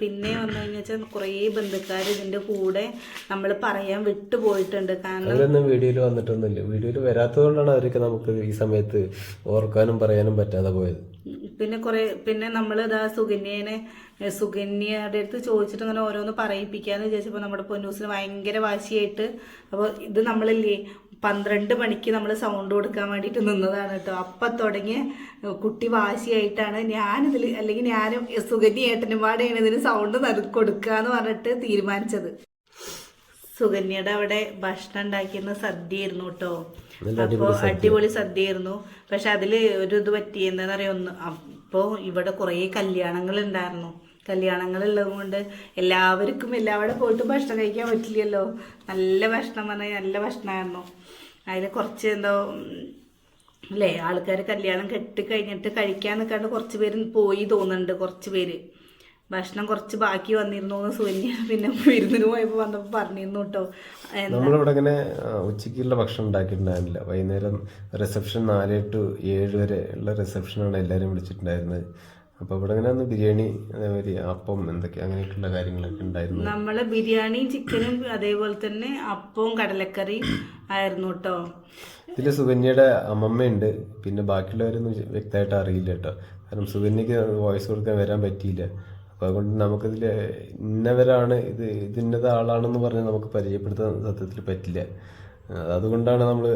പിന്നെ വന്നു കഴിഞ്ഞാൽ കുറേ ബന്ധുക്കാർ ഇതിന്റെ കൂടെ നമ്മൾ പറയാൻ വിട്ടുപോയിട്ടുണ്ട് കാരണം അവരൊന്നും വീഡിയോയിൽ വന്നിട്ടൊന്നുമില്ല. വീഡിയോയിൽ വരാത്തതുകൊണ്ടാണ് അവരൊക്കെ നമുക്ക് ഈ സമയത്ത് ഓർക്കാനും പറയാനും പറ്റാതെ പോയത്. പിന്നെ കുറെ പിന്നെ നമ്മൾ ഇതാ സുകന്യനെ സുഗന്യയുടെ സുകന്യയുടെ അടുത്ത് ചോദിച്ചിട്ട് അങ്ങനെ ഓരോന്ന് പറയിപ്പിക്കാന്ന് വിചാരിച്ചപ്പോൾ നമ്മുടെ പൊന്നൂസിന് ഭയങ്കര വാശിയായിട്ട് അപ്പോൾ ഇത് നമ്മളില്ലേ പന്ത്രണ്ട് മണിക്ക് നമ്മൾ സൗണ്ട് കൊടുക്കാൻ വേണ്ടിയിട്ട് നിന്നതാണ് കേട്ടോ. അപ്പം തുടങ്ങിയ കുട്ടി വാശിയായിട്ടാണ് ഞാനിതിൽ അല്ലെങ്കിൽ ഞാനും സുഗന്യ ഏട്ടനും പാടെയാണ് ഇതിന് സൗണ്ട് കൊടുക്കുക എന്ന് പറഞ്ഞിട്ട് തീരുമാനിച്ചത്. സുകന്യയുടെ അവിടെ ഭക്ഷണം ഉണ്ടാക്കിയിരുന്ന സദ്യയായിരുന്നു കേട്ടോ. അപ്പോൾ അടിപൊളി സദ്യയായിരുന്നു. പക്ഷെ അതിൽ ഒരു ഇത് പറ്റി എന്താണെന്ന് അറിയാം ഒന്ന് അപ്പോൾ ഇവിടെ കുറേ കല്യാണങ്ങൾ ഉണ്ടായിരുന്നു. കല്യാണങ്ങൾ ഉള്ളതുകൊണ്ട് എല്ലാവർക്കും എല്ലാവിടെ പോയിട്ട് ഭക്ഷണം കഴിക്കാൻ പറ്റില്ലല്ലോ. നല്ല ഭക്ഷണം പറഞ്ഞാൽ നല്ല ഭക്ഷണമായിരുന്നു. അതിൽ കുറച്ച് എന്തോ അല്ലേ ആൾക്കാർ കല്യാണം കെട്ടി കഴിഞ്ഞിട്ട് കഴിക്കാൻ നിൽക്കാണ്ട് കുറച്ച് പേര് പോയി തോന്നുന്നുണ്ട് കുറച്ച് പേര്. ഭക്ഷണം കുറച്ച് ബാക്കി വന്നിരുന്നു എന്ന് പിന്നെ വിരുന്നിന് പോയപ്പോൾ വന്നപ്പോൾ പറഞ്ഞിരുന്നു കേട്ടോ നമ്മളിവിടെ ഇങ്ങനെ ഉച്ചയ്ക്കുള്ള ഭക്ഷണം ഉണ്ടാക്കിയിട്ടുണ്ടായിരുന്നില്ല. വൈകുന്നേരം റിസപ്ഷൻ നാല് ടു ഏഴ് വരെ ഉള്ള റിസപ്ഷനാണ് എല്ലാവരും വിളിച്ചിട്ടുണ്ടായിരുന്നത്. അപ്പോൾ ഇവിടെ അങ്ങനെ ബിരിയാണി അതേമാതിരി അപ്പം എന്തൊക്കെ അങ്ങനെയൊക്കെയുള്ള കാര്യങ്ങളൊക്കെ ഉണ്ടായിരുന്നു. നമ്മൾ ബിരിയാണി ചിക്കനും അതേപോലെ തന്നെ അപ്പവും കടലക്കറിയും ആയിരുന്നു കേട്ടോ. ഇതിൽ സുകന്യയുടെ അമ്മമ്മയുണ്ട്. പിന്നെ ബാക്കിയുള്ളവരൊന്നും വ്യക്തമായിട്ട് അറിയില്ല കേട്ടോ. കാരണം സുകന്യക്ക് വോയിസ് കൊടുക്കാൻ വരാൻ പറ്റിയില്ല. അപ്പോൾ അതുകൊണ്ട് നമുക്കിതിൽ ഇന്നവരാണ് ഇത് ഇതിന്നത് ആളാണെന്ന് പറഞ്ഞ് നമുക്ക് പരിചയപ്പെടുത്താൻ സത്യത്തിൽ പറ്റില്ല. അതുകൊണ്ടാണ് നമ്മൾ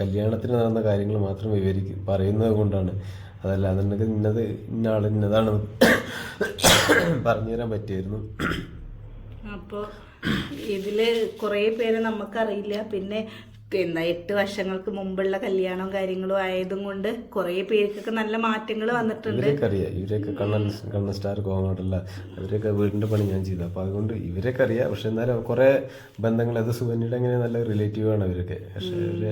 കല്യാണത്തിന് നടന്ന കാര്യങ്ങൾ മാത്രം വിവരിക്കും പറയുന്നത് കൊണ്ടാണ്. അതല്ല എന്നുണ്ടെങ്കിൽ ഇന്നത് ഇന്ന ആൾ ഇന്നതാണ് പറഞ്ഞുതരാൻ പറ്റിയായിരുന്നു. അപ്പോൾ ഇതിൽ കുറേ പേര് നമുക്കറിയില്ല. പിന്നെ എന്താ എട്ട് വർഷങ്ങൾക്ക് മുമ്പുള്ള കല്യാണവും കാര്യങ്ങളും ആയതും കൊണ്ട് കുറേ പേർക്കൊക്കെ നല്ല മാറ്റങ്ങൾ വന്നിട്ടുണ്ട്. ഇവരെയൊക്കെ അറിയാം. ഇവരൊക്കെ കണ്ണൻ കണ്ണൻ സ്റ്റാർ കോങ്ങോട്ടല്ല അവരൊക്കെ വീടിന്റെ പണി ഞാൻ ചെയ്തു. അപ്പോൾ അതുകൊണ്ട് ഇവരൊക്കെ അറിയാം. പക്ഷെ എന്നാലും കുറേ ബന്ധങ്ങൾ അത് സുവന്യയുടെ അങ്ങനെ നല്ല റിലേറ്റീവ് ആണ് അവരൊക്കെ പക്ഷെ അവർ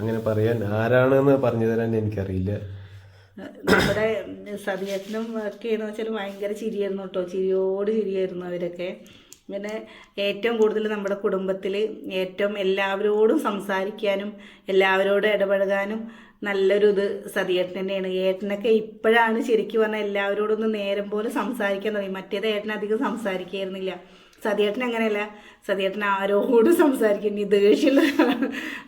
അങ്ങനെ പറയാൻ ആരാണെന്ന് പറഞ്ഞു തരാൻ എനിക്കറിയില്ല. നമ്മുടെ സതിയേട്ടനും ഒക്കെയെന്ന് വെച്ചാൽ ഭയങ്കര ചിരിയായിരുന്നു കേട്ടോ. ചിരിയോട് ചിരിയായിരുന്നു അവരൊക്കെ. പിന്നെ ഏറ്റവും കൂടുതൽ നമ്മുടെ കുടുംബത്തിൽ ഏറ്റവും എല്ലാവരോടും സംസാരിക്കാനും എല്ലാവരോടും ഇടപഴകാനും നല്ലൊരു ഇത് സതിയേട്ടൻ തന്നെയാണ്. ഏട്ടനൊക്കെ ഇപ്പോഴാണ് ശരിക്കും പറഞ്ഞാൽ എല്ലാവരോടും നേരം പോലെ സംസാരിക്കാൻ തുടങ്ങി. മറ്റേത് ഏട്ടൻ അധികം സംസാരിക്കായിരുന്നില്ല. സതിയേട്ടൻ അങ്ങനെയല്ല. സതിയേട്ടൻ ആരോടും സംസാരിക്കും ദേഷ്യമുള്ള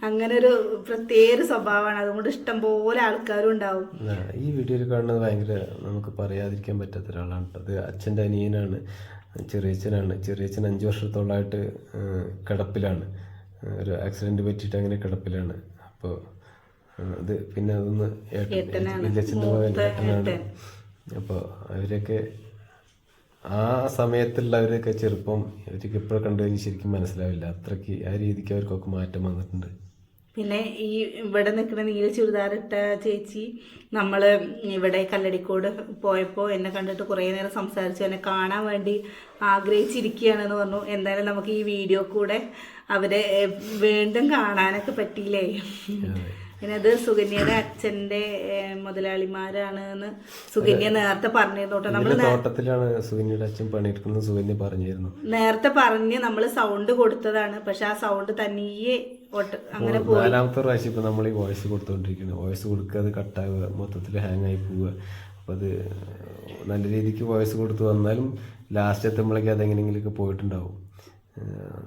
അങ്ങനെ ഒരു പ്രത്യേക സ്വഭാവമാണ്. അതുകൊണ്ട് ഇഷ്ടം പോലെ ആൾക്കാരും ഉണ്ടാവും. ഈ വീഡിയോയിൽ കാണുന്നത് ഭയങ്കര നമുക്ക് പറയാതിരിക്കാൻ പറ്റാത്ത ഒരാളാണ്. അത് അച്ഛന്റെ അനിയനാണ്. ചെറിയച്ഛനാണ്. ചെറിയച്ഛൻ അഞ്ച് വർഷത്തോളമായിട്ട് കിടപ്പിലാണ്. ഒരു ആക്സിഡന്റ് പറ്റിയിട്ട് അങ്ങനെ കിടപ്പിലാണ്. അപ്പോൾ അത് പിന്നെ അതൊന്ന് ഏട്ടൻ. വലിയച്ഛന്റെ മകൻ. അപ്പോൾ അവരൊക്കെ ആ സമയത്തുള്ളവരൊക്കെ ചെറുപ്പം അവർക്ക് ഇപ്പോഴും കണ്ടു കഴിഞ്ഞാൽ ശരിക്കും മനസ്സിലാവില്ല. അത്രയ്ക്ക് ആ രീതിക്ക് അവർക്കൊക്കെ മാറ്റം വന്നിട്ടുണ്ട്. പിന്നെ ഈ ഇവിടെ നിൽക്കുന്ന നീല ചുരിദാറിട്ട ചേച്ചി നമ്മൾ ഇവിടെ കല്ലടിക്കോട് പോയപ്പോൾ എന്നെ കണ്ടിട്ട് കുറേ നേരം സംസാരിച്ചു. എന്നെ കാണാൻ വേണ്ടി ആഗ്രഹിച്ചിരിക്കുകയാണെന്ന് പറഞ്ഞു. എന്തായാലും നമുക്ക് ഈ വീഡിയോ കൂടെ അവരെ വീണ്ടും കാണാനൊക്കെ പറ്റിയില്ലേ? പിന്നെ അത് സുകന്യയുടെ അച്ഛന്റെ മുതലാളിമാരാണ് എന്ന് സുകന്യ നേരത്തെ പറഞ്ഞിരുന്നോട്ടെ നമ്മൾ തോട്ടത്തിലാണ് സുകന്യയുടെ അച്ഛൻ പണിയെടുക്കുന്നത് സുകന്യ പറഞ്ഞിരുന്നു. നേരത്തെ പറഞ്ഞ് നമ്മൾ സൗണ്ട് കൊടുത്തതാണ്. പക്ഷെ ആ സൗണ്ട് തനിയെ അങ്ങനെ നാലാമത്തെ പ്രാവശ്യം ഇപ്പൊ നമ്മൾ ഈ വോയിസ് കൊടുത്തോണ്ടിരിക്കുന്നത് വോയിസ് കൊടുക്കാതെ കട്ടാവുക മൊത്തത്തിൽ ഹാങ് ആയി പോവുക. അപ്പൊ അത് നല്ല രീതിക്ക് വോയിസ് കൊടുത്തു വന്നാലും ലാസ്റ്റ് എത്തുമ്പോഴേക്കും അത് എങ്ങനെയെങ്കിലുമൊക്കെ പോയിട്ടുണ്ടാവും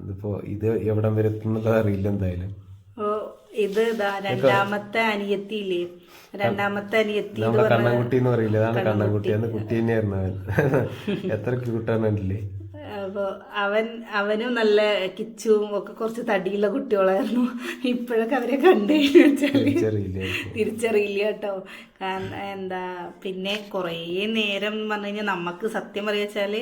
ഇതിപ്പോ ഇത് എവിടം വരെ എത്തുന്നത് അറിയില്ല എന്തായാലും ഇത് ഇതാ രണ്ടാമത്തെ അനിയത്തിയില്ലേ? രണ്ടാമത്തെ അനിയത്തി കണ്ണൻകുട്ടി എന്ന് പറയില്ലേ? അതാണ് കണ്ണൻകുട്ടി. അന്ന് കുട്ടി തന്നെയായിരുന്നു എത്ര ക്യൂട്ടാണ് കണ്ടില്ലേ? അപ്പോൾ അവൻ അവനും നല്ല കിച്ചുവും ഒക്കെ കുറച്ച് തടിയുള്ള കുട്ടികളായിരുന്നു. ഇപ്പോഴൊക്കെ അവരെ കണ്ടു. വെച്ചാൽ തിരിച്ചറിയില്ല കേട്ടോ. കാരണം എന്താ പിന്നെ കുറേ നേരം പറഞ്ഞു കഴിഞ്ഞാൽ നമുക്ക് സത്യം പറയുക വെച്ചാൽ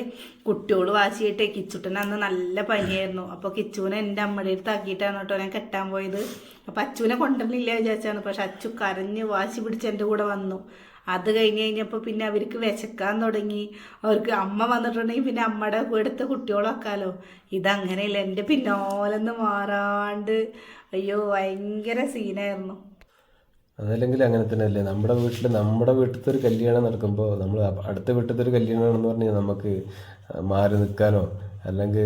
കുട്ടിയോട് വാശിയിട്ട് കിച്ചുട്ടൻ അന്ന് നല്ല പനിയായിരുന്നു. അപ്പോൾ കിച്ചുവിനെ എന്റെ അമ്മയുടെ അടുത്ത് ആക്കിയിട്ടാണ് കേട്ടോ ഞാൻ കെട്ടാൻ പോയത്. അപ്പോൾ അച്ചുവിനെ കൊണ്ടുവന്നില്ല വിചാരിച്ചാണ്. പക്ഷെ അച്ചു കരഞ്ഞ് വാശി പിടിച്ച് എന്റെ കൂടെ വന്നു. അത് കഴിഞ്ഞ് കഴിഞ്ഞപ്പോൾ പിന്നെ അവർക്ക് വിശക്കാൻ തുടങ്ങി. അവർക്ക് അമ്മ വന്നിട്ടുണ്ടെങ്കിൽ പിന്നെ അമ്മയുടെ അടുത്ത കുട്ടികളൊക്കാലോ ഇതങ്ങനെയല്ല എന്റെ പിന്നോലെന്ന് മാറാണ്ട്. അയ്യോ ഭയങ്കര സീനായിരുന്നു. അതല്ലെങ്കിൽ അങ്ങനെ തന്നെ അല്ലേ നമ്മുടെ വീട്ടിൽ നമ്മുടെ വീട്ടിലത്തെ ഒരു കല്യാണം നടക്കുമ്പോൾ നമ്മൾ അടുത്ത വീട്ടിലത്തെ ഒരു കല്യാണം കല്യാണമാണെന്ന് പറഞ്ഞാൽ നമുക്ക് മാറി നിൽക്കാനോ അല്ലെങ്കിൽ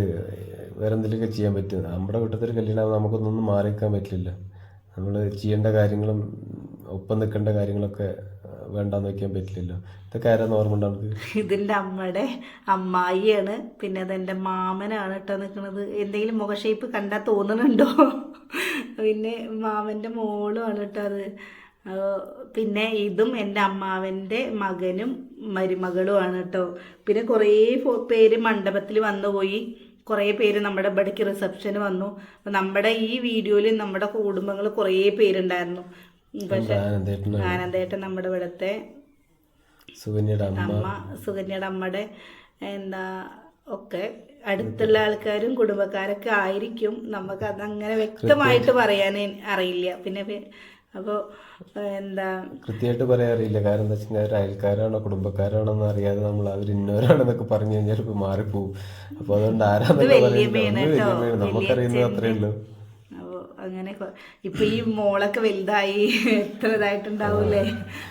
വേറെ എന്തെങ്കിലുമൊക്കെ ചെയ്യാൻ പറ്റും. നമ്മുടെ വീട്ടിലത്തെ ഒരു കല്യാണം നമുക്കൊന്നും മാറി നിൽക്കാൻ പറ്റില്ല നമ്മൾ ചെയ്യേണ്ട കാര്യങ്ങളും ഒപ്പം നിൽക്കേണ്ട കാര്യങ്ങളൊക്കെ വേണ്ടാന്ന് വെക്കാൻ പറ്റില്ലല്ലോ. ഇതൊക്കെ ആരാന്ന് ഓർമ്മ ഇതിന്റെ അമ്മയുടെ അമ്മായിയാണ്. പിന്നെ അതെന്റെ മാമനാണ് കേട്ടോ നിൽക്കുന്നത് എന്തെങ്കിലും മുഖ ഷേപ്പ് കണ്ടാൽ തോന്നുന്നുണ്ടോ പിന്നെ മാമന്റെ മോളുമാണ് കേട്ടോ അത്. പിന്നെ ഇതും എന്റെ അമ്മാവന്റെ മകനും മരുമകളുമാണ് കേട്ടോ. പിന്നെ കുറേ പേര് മണ്ഡപത്തിൽ വന്നു പോയി. കുറേ പേര് നമ്മുടെ ഇവിടേക്ക് റിസപ്ഷന് വന്നു. നമ്മുടെ ഈ വീഡിയോയിൽ നമ്മുടെ കുടുംബങ്ങൾ കുറേ പേരുണ്ടായിരുന്നു. പക്ഷെ ആനന്ദേട്ടൻ നമ്മുടെ ഇവിടുത്തെ സുകന്യയുടെ അമ്മ. സുകന്യയുടെ അമ്മയുടെ എന്താ ഒക്കെ അടുത്തുള്ള ആൾക്കാരും കുടുംബക്കാരൊക്കെ ആയിരിക്കും. നമുക്ക് അതങ്ങനെ വ്യക്തമായിട്ട് പറയാൻ അറിയില്ല. പിന്നെ അപ്പോൾ അപ്പോ എന്താ കൃത്യമായിട്ട് പറയാൻ അറിയില്ല. കാരണം എന്താ വെച്ചാൽ അവർ അയൽക്കാരാണോ കുടുംബക്കാരാണോ എന്ന് അറിയാതെ നമ്മൾ അവർ ഇന്നവരാണെന്നൊക്കെ പറഞ്ഞു കഴിഞ്ഞാൽ ഇപ്പൊ മാറിപ്പോവും. അപ്പൊ അതുകൊണ്ട് ആരാന്നൊക്കെ പറയുന്നത് നമുക്കറിയുന്നത് അത്രേ ഉള്ളൂ. അങ്ങനെ ഇപ്പൊ ഈ മോളൊക്കെ വലുതായി എത്ര ഇതായിട്ടുണ്ടാവൂലേ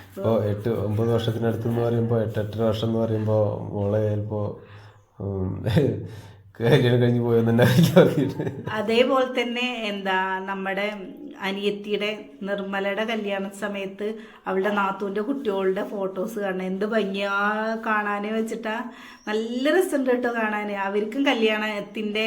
ഇപ്പൊ എട്ട് ഒമ്പത് വർഷത്തിനടുത്ത് എന്ന് പറയുമ്പോ എട്ടെട്ടര വർഷം എന്ന് പറയുമ്പോൾ മോളെ ചിലപ്പോ ഉം, കല്യാണം കഴിഞ്ഞ് പോയെന്ന് അതേപോലെ തന്നെ എന്താ നമ്മുടെ അനിയത്തിയുടെ നിർമ്മലയുടെ കല്യാണ സമയത്ത് അവളുടെ നാത്തൂന്റെ കുട്ടികളുടെ ഫോട്ടോസ് കാണാൻ എന്ത് ഭംഗിയാ കാണാനേ വെച്ചിട്ടാ. നല്ല രസമുണ്ട് കേട്ടോ കാണാൻ അവർക്കും കല്യാണത്തിന്റെ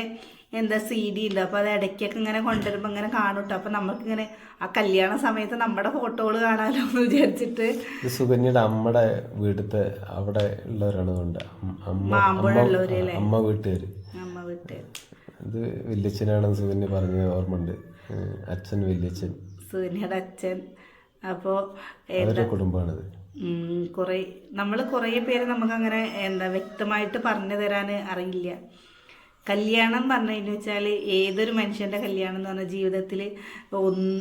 എന്താ സി ഡി ഉണ്ട് അപ്പോൾ അത് ഇടയ്ക്കൊക്കെ ഇങ്ങനെ കൊണ്ടുവരുമ്പോൾ ഇങ്ങനെ കാണും കേട്ടോ അപ്പം നമുക്കിങ്ങനെ ആ കല്യാണ സമയത്ത് നമ്മുടെ ഫോട്ടോകൾ കാണാമല്ലോ എന്ന് വിചാരിച്ചിട്ട് സുകന്യയുടെ അമ്മയുടെ വീട്ടിലത്തെ അവിടെ ഉള്ളവരാണ് കൊണ്ട് അമ്മ വീട്ടുകാർ അമ്മ ഇത് വല്യച്ഛനാണെന്ന് സുകന്യ പറഞ്ഞ ഓർമ്മയുണ്ട് ഉണ്ട് അച്ഛൻ വല്യച്ഛൻ. സുകന്യയുടെ അച്ഛൻ. അപ്പോൾ കുടുംബമാണിത് കുറേ നമ്മൾ കുറേ പേര് നമുക്കങ്ങനെ എന്താ വ്യക്തമായിട്ട് പറഞ്ഞു തരാൻ അറിയില്ല. കല്യാണം പറഞ്ഞു വെച്ചാൽ ഏതൊരു മനുഷ്യന്റെ കല്യാണം എന്ന് പറഞ്ഞാൽ ജീവിതത്തിൽ ഒന്ന്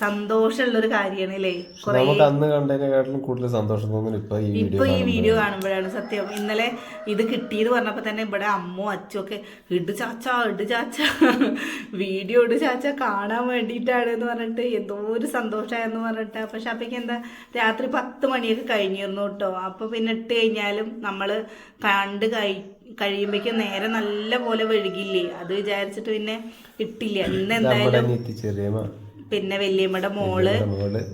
സന്തോഷമുള്ളൊരു കാര്യമാണ് അല്ലേ? കുറേ നമുക്ക് അന്ന് കണ്ടതിനെക്കാട്ടിലും കൂടുതൽ സന്തോഷം തോന്നുന്നു ഇപ്പൊ ഈ ഇപ്പൊ ഈ വീഡിയോ കാണുമ്പോഴാണ് സത്യം. ഇന്നലെ ഇത് കിട്ടിയത് പറഞ്ഞപ്പോ തന്നെ ഇവിടെ അമ്മോ അച്ഛനും ഒക്കെ ഇട് ചാച്ച ഇട് ചാച്ച വീഡിയോ ഇട് ചാച്ച കാണാൻ വേണ്ടിയിട്ടാണ് എന്ന് പറഞ്ഞിട്ട് എന്തോ ഒരു സന്തോഷമായെന്ന് പറഞ്ഞിട്ട്. പക്ഷെ അപ്പോഴേക്ക് എന്താ രാത്രി പത്ത് മണിയൊക്കെ കഴിഞ്ഞിരുന്നു കേട്ടോ. അപ്പൊ പിന്നെ ഇട്ട് കഴിഞ്ഞാലും നമ്മൾ കണ്ട് കഴി കഴിയുമ്പോഴേക്കും നേരെ നല്ല പോലെ വഴുകില്ലേ? അത് വിചാരിച്ചിട്ട് പിന്നെ ഇട്ടില്ല. ഇന്ന് എന്തായാലും പിന്നെ വല്യമ്മയുടെ മോൾ.